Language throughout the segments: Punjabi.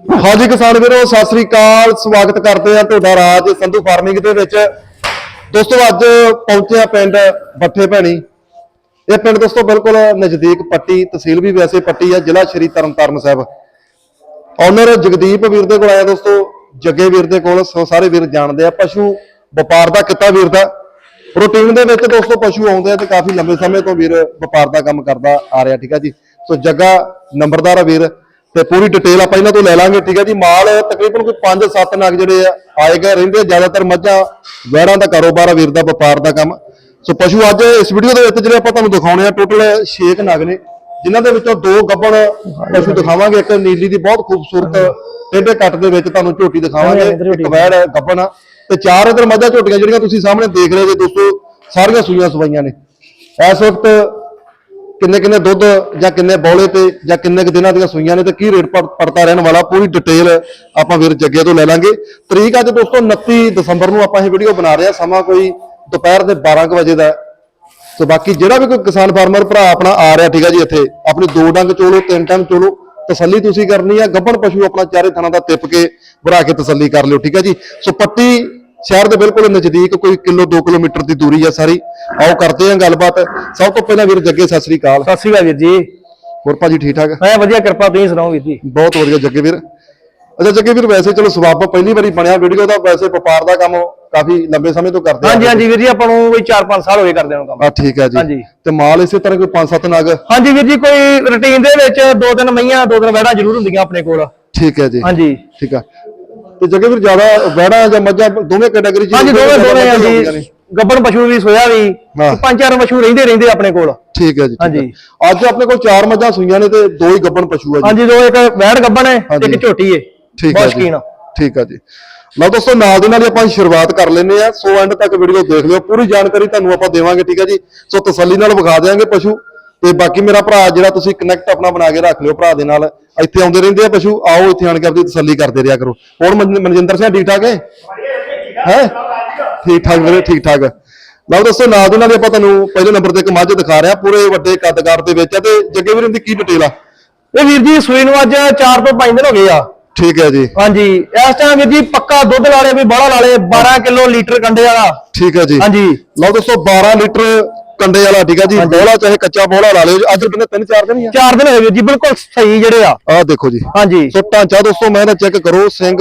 ਹਾਂਜੀ ਕਿਸਾਨ ਵੀਰੋ, ਸਤਿ ਸ੍ਰੀ ਅਕਾਲ। ਸਵਾਗਤ ਕਰਦੇ ਆ ਤੁਹਾਡਾ ਰਾਜ ਸੰਧੂ ਫਾਰਮਿੰਗ ਦੇ ਵਿੱਚ। ਦੋਸਤੋ, ਅੱਜ ਪਹੁੰਚਿਆ ਪਿੰਡ ਬੱਠੇ ਭੈਣੀ। ਇਹ ਪਿੰਡ ਦੋਸਤੋ ਬਿਲਕੁਲ ਨਜ਼ਦੀਕ ਪੱਟੀ, ਤਹਿਸੀਲ ਵੀ ਵੈਸੇ ਪੱਟੀ ਆ, ਜ਼ਿਲ੍ਹਾ ਸ਼੍ਰੀ ਤਰਨਤਾਰਨ ਸਾਹਿਬ। ਓਨਰ ਜਗਦੀਪ ਵੀਰ ਦੇ ਕੋਲ ਆਇਆ ਦੋਸਤੋ। ਜੱਗੇ ਵੀਰ ਦੇ ਕੋਲ, ਸੋ ਸਾਰੇ ਵੀਰ ਜਾਣਦੇ ਆ। ਪਸ਼ੂ ਵਪਾਰ ਦਾ ਕਿੱਤਾ ਵੀਰ ਦਾ। ਰੂਟੀਨ ਦੇ ਵਿੱਚ ਦੋਸਤੋ ਪਸ਼ੂ ਆਉਂਦੇ ਆ ਤੇ ਕਾਫੀ ਲੰਬੇ ਸਮੇਂ ਤੋਂ ਵੀਰ ਵਪਾਰ ਦਾ ਕੰਮ ਕਰਦਾ ਆ ਰਿਹਾ, ਠੀਕ ਆ ਜੀ। ਸੋ ਜੱਗਾ ਨੰਬਰਦਾਰ ਆ ਵੀਰ। ਤੇ ਪੂਰੀ ਡਿਟੇਲ ਆਪਾਂ ਇਹਨਾਂ ਤੋਂ ਲੈ ਲਾਂਗੇ ਠੀਕ ਆ ਜੀ? ਮਾਲ ਤਕਰੀਬਨ ਕੋਈ 5-7 ਨਗ ਜਿਹੜੇ ਆ ਆਏ ਗਏ ਰਹਿੰਦੇ ਜ਼ਿਆਦਾਤਰ ਮੱਝਾਂ ਵੈੜਾਂ ਦਾ ਕਾਰੋਬਾਰ ਆ ਵੀਰ ਦਾ ਵਪਾਰ ਦਾ ਕੰਮ। ਸੋ ਪਸ਼ੂ ਅੱਜ ਇਸ ਵੀਡੀਓ ਦੇ ਵਿੱਚ ਜਿਹੜੇ ਆਪਾਂ ਤੁਹਾਨੂੰ ਦਿਖਾਉਣੇ ਆ ਟੋਟਲ 6 ਨਗ ਨੇ ਜਿਨ੍ਹਾਂ ਦੇ ਵਿੱਚੋਂ ਦੋ ਗੱਬਣ ਪਸ਼ੂ ਦਿਖਾਵਾਂਗੇ। ਇੱਕ ਨੀਲੀ ਦੀ ਬਹੁਤ ਖੂਬਸੂਰਤ ਟੇਢੇ ਕੱਟ ਦੇ ਵਿੱਚ ਤੁਹਾਨੂੰ ਝੋਟੀ ਦਿਖਾਵਾਂਗੇ ਇੱਕ ਵੈੜ ਗੱਬਣ ਆ। ਤੇ ਚਾਰ ਇਧਰ ਮੱਝਾਂ ਝੋਟੀਆਂ ਜਿਹੜੀਆਂ ਤੁਸੀਂ ਸਾਹਮਣੇ ਦੇਖ ਰਹੇ ਜੇ ਦੋਸਤੋ ਸਾਰੀਆਂ ਸੂਈਆਂ ਸਵਾਈਆਂ ਨੇ। ਇਸ ਵਕਤ ਕਿੰਨੇ ਕਿੰਨੇ ਦੁੱਧ ਜਾਂ ਕਿੰਨੇ ਬੌਲੇ ਤੇ ਜਾਂ ਕਿੰਨੇ ਕੁ ਦਿਨਾਂ ਦੀਆਂ ਸੂਈਆਂ ਨੇ ਤੇ ਕੀ ਰੇਟ ਪੜ- ਪੜਤਾ ਰਹਿਣ ਵਾਲਾ, ਪੂਰੀ ਡਿਟੇਲ ਆਪਾਂ ਵੀਰ ਜੱਗੇ ਤੋਂ ਲੈ ਲਾਂਗੇ। ਤਰੀਕ ਅੱਜ ਦੋਸਤੋ 29 ਦਸੰਬਰ ਨੂੰ ਆਪਾਂ ਇਹ ਵੀਡੀਓ ਬਣਾ ਰਹੇ ਹਾਂ, ਸਮਾਂ ਕੋਈ ਦੁਪਹਿਰ ਦੇ 12 ਕੁ ਵਜੇ ਦਾ। ਸੋ ਬਾਕੀ ਜਿਹੜਾ ਵੀ ਕੋਈ ਕਿਸਾਨ ਫਾਰਮਰ ਭਰਾ ਆਪਣਾ ਆ ਰਿਹਾ, ਠੀਕ ਆ ਜੀ ਇੱਥੇ, ਆਪਣੀ ਦੋ ਡੰਗ ਚੋਲੋ, ਤਿੰਨ ਟੰਗ ਚੋਲੋ, ਤਸੱਲੀ ਤੁਸੀਂ ਕਰਨੀ ਹੈ ਗੱਭਣ ਪਸ਼ੂ ਆਪਣਾ ਚਾਰੇ ਥਣਾ ਦਾ ਟਿਪ ਕੇ ਭਰਾ ਕੇ ਤਸੱਲੀ ਕਰ ਲਿਓ, ਠੀਕ ਹੈ ਜੀ। ਸੋ ਪੱਟੀ ਸ਼ਹਿਰ ਦੇ ਬਿਲਕੁਲ ਨਜ਼ਦੀਕ ਕੋਈ ਕਿਲੋ 2 ਕਿਲੋਮੀਟਰ ਦੀ ਦੂਰੀ ਹੈ ਸਾਰੀ। ਆਓ ਕਰਦੇ ਹਾਂ ਗੱਲਬਾਤ। ਸਭ ਤੋਂ ਪਹਿਲਾਂ ਵੀਰ ਜੱਗੇ ਸਤਿ ਸ੍ਰੀ ਅਕਾਲ। ਸਤਿ ਸ਼੍ਰੀ ਅਕਾਲ ਵੀਰ ਜੀ। ਹੋਰ ਭਾਜੀ ਠੀਕ ਠਾਕ? ਮੈਂ ਵਧੀਆ ਕਿਰਪਾ ਤੁਸੀਂ ਸੁਣਾਓ ਵੀਰ ਜੀ? ਬਹੁਤ ਵਧੀਆ ਜੱਗੇ ਵੀਰ। ਅੱਛਾ ਜੱਗੇ ਵੀਰ ਵੈਸੇ ਚਲੋ ਸਵਾਬ ਪਹਿਲੀ ਵਾਰੀ ਬਣਿਆ ਵੀਡੀਓ ਦਾ ਵੈਸੇ ਵਪਾਰ ਦਾ ਕੰਮ ਕਾਫੀ ਲੰਬੇ ਸਮੇਂ ਤੋਂ ਕਰਦੇ ਆ ਹਾਂਜੀ ਹਾਂਜੀ ਵੀਰ ਜੀ ਆਪਾਂ ਨੂੰ ਕੋਈ 4-5 ਸਾਲ ਹੋ ਗਏ ਕਰਦੇ ਨੂੰ ਕੰਮ। ਆ ਠੀਕ ਹੈ ਜੀ। ਹਾਂਜੀ। ਤੇ ਮਾਲ ਇਸੇ ਤਰ੍ਹਾਂ ਕੋਈ 5-7 ਨਗ? ਹਾਂਜੀ ਵੀਰ ਜੀ ਕੋਈ ਰੁਟੀਨ ਦੇ ਵਿੱਚ ਦੋ ਤਿੰਨ ਮਈਆਂ ਦੋ ਤਿੰਨ ਵੈੜਾਂ ਜ਼ਰੂਰ ਹੁੰਦੀਆਂ ਆਪਣੇ ਕੋਲ। ਠੀਕ ਹੈ ਜੀ। ਹਾਂਜੀ। ਠੀਕ ਆ। ਤੇ ਜੱਗੇ ਵੀਰ ਜ਼ਿਆਦਾ ਵੈੜਾਂ ਜਾਂ ਮੱਝਾਂ ਦੋਵੇਂ ਕੈਟਾਗਰੀ ਚ ਹਾਂਜੀ ਦੋਵੇਂ ਦੋਵੇਂ ਹੁੰਦੀਆਂ ਨੇ। ਗੱਬਣ ਪਸ਼ੂ ਵੀ ਸੋਇਆ ਵੀ। ਪੰਜ ਚਾਰ ਪਸ਼ੂ ਰਹਿੰਦੇ ਰਹਿੰਦੇ ਆਪਣੇ ਕੋਲ ਠੀਕ ਹੈ ਜੀ ਹਾਂਜੀ। ਅੱਜ ਆਪਣੇ ਕੋਲ ਚਾਰ ਮੱਝਾਂ ਸੂਈਆਂ ਨੇ ਤੇ ਦੋ ਹੀ ਗੱਬਣ ਪਸ਼ੂ ਆ ਜੀ ਹਾਂਜੀ ਦੋ ਇੱਕ ਵੈੜ ਗੱਬਣ ਹੈ। ਇੱਕ ਝੋਟੀ ਹੈ ਠੀਕ ਹੈ ਜੀ ਆ। ਠੀਕ ਹੈ ਜੀ ਲਓ ਦੋਸਤੋ ਨਾਲ ਦੇ ਨਾਲ ਹੀ ਆਪਾਂ ਸ਼ੁਰੂਆਤ ਕਰ ਲੈਨੇ ਆ ਸੋ ਐਂਡ ਤੱਕ ਵੀਡੀਓ ਦੇਖ ਲਿਓ ਪੂਰੀ ਜਾਣਕਾਰੀ ਤੁਹਾਨੂੰ ਆਪਾਂ ਦੇਵਾਂਗੇ ਠੀਕ ਹੈ ਜੀ ਸੋ ਤਸੱਲੀ ਨਾਲ ਵਿਖਾ ਦੇਵਾਂਗੇ ਪਸ਼ੂ ਤੇ ਬਾਕੀ ਮੇਰਾ ਭਰਾ ਜਿਹੜਾ ਤੁਸੀਂ ਕਨੈਕਟ ਆਪਣਾ ਬਣਾ ਕੇ ਰੱਖ ਲਿਓ ਭਰਾ ਦੇ ਨਾਲ ਇੱਥੇ ਆਉਂਦੇ ਰਹਿੰਦੇ ਆ ਪਸ਼ੂ ਆਓ ਇੱਥੇ ਆਣ ਕੇ ਆਪਣੀ ਤਸੱਲੀ ਕਰਦੇ ਰਿਹਾ ਕਰੋ। ਹੋਰ ਮਨ- ਮਨਜਿੰਦਰ ਸਿੰਘ ਠੀਕ ਠਾਕ ਹੈ? ਹੈ? ਠੀਕ ਠਾਕ ਵੀਰੇ ਠੀਕ ਠਾਕ। ਲਓ ਦੋਸਤੋ ਨਾਲ ਦੇ ਨਾਲ ਹੀ ਆਪਾਂ ਤੁਹਾਨੂੰ ਪਹਿਲੇ ਨੰਬਰ ਤੇ ਇੱਕ ਮੱਝ ਦਿਖਾ ਰਿਹਾ ਪੂਰੇ ਵੱਡੇ ਕੱਦਕਾਰ ਦੇ ਵਿੱਚ ਆ ਤੇ ਜੱਗੇ ਵੀਰ ਦੀ ਕੀ ਡਿਟੇਲ ਆ? ਇਹ ਵੀਰ ਜੀ ਸੂਈ ਨੂੰ ਅੱਜ 4 ਤੋਂ 5 ਦਿਨ ਹੋ ਗਏ ਆ। ਠੀਕ ਹੈ ਜੀ। ਹਾਂਜੀ ਇਸ ਟਾਈਮ ਵੀਰ ਜੀ ਪੱਕਾ ਦੁੱਧ ਵਾਲੇ ਵੀ ਬਾਹਲਾ ਵਾਲੇ 12 ਕਿਲੋ ਲੀਟਰ ਕੰਡੇ ਵਾਲਾ। ਠੀਕ ਹੈ ਜੀ। ਹਾਂਜੀ। ਲਓ ਦੋਸਤੋ 12 ਲੀਟਰ ਕੰਡੇ ਵਾਲਾ ਠੀਕ ਹੈ ਜੀ? ਬੋਲਾ ਚਾਹੇ ਕੱਚਾ ਬੋਲਾ ਲਾ ਲਿਓ। ਅੱਜ ਕਿੰਨੇ ਤਿੰਨ ਚਾਰ ਦਿਨ ਹੀ ਆ। ਚਾਰ ਦਿਨ ਹੋਏ ਵੀਰ ਜੀ ਬਿਲਕੁਲ ਸਹੀ ਜਿਹੜੇ ਆ। ਆਹ ਦੇਖੋ ਜੀ। ਹਾਂਜੀ। ਸੋ ਢਾਂਚਾ ਦੋਸਤੋ ਮੈਂ ਦਾ ਚੈੱਕ ਕਰੋ ਸਿੰਘ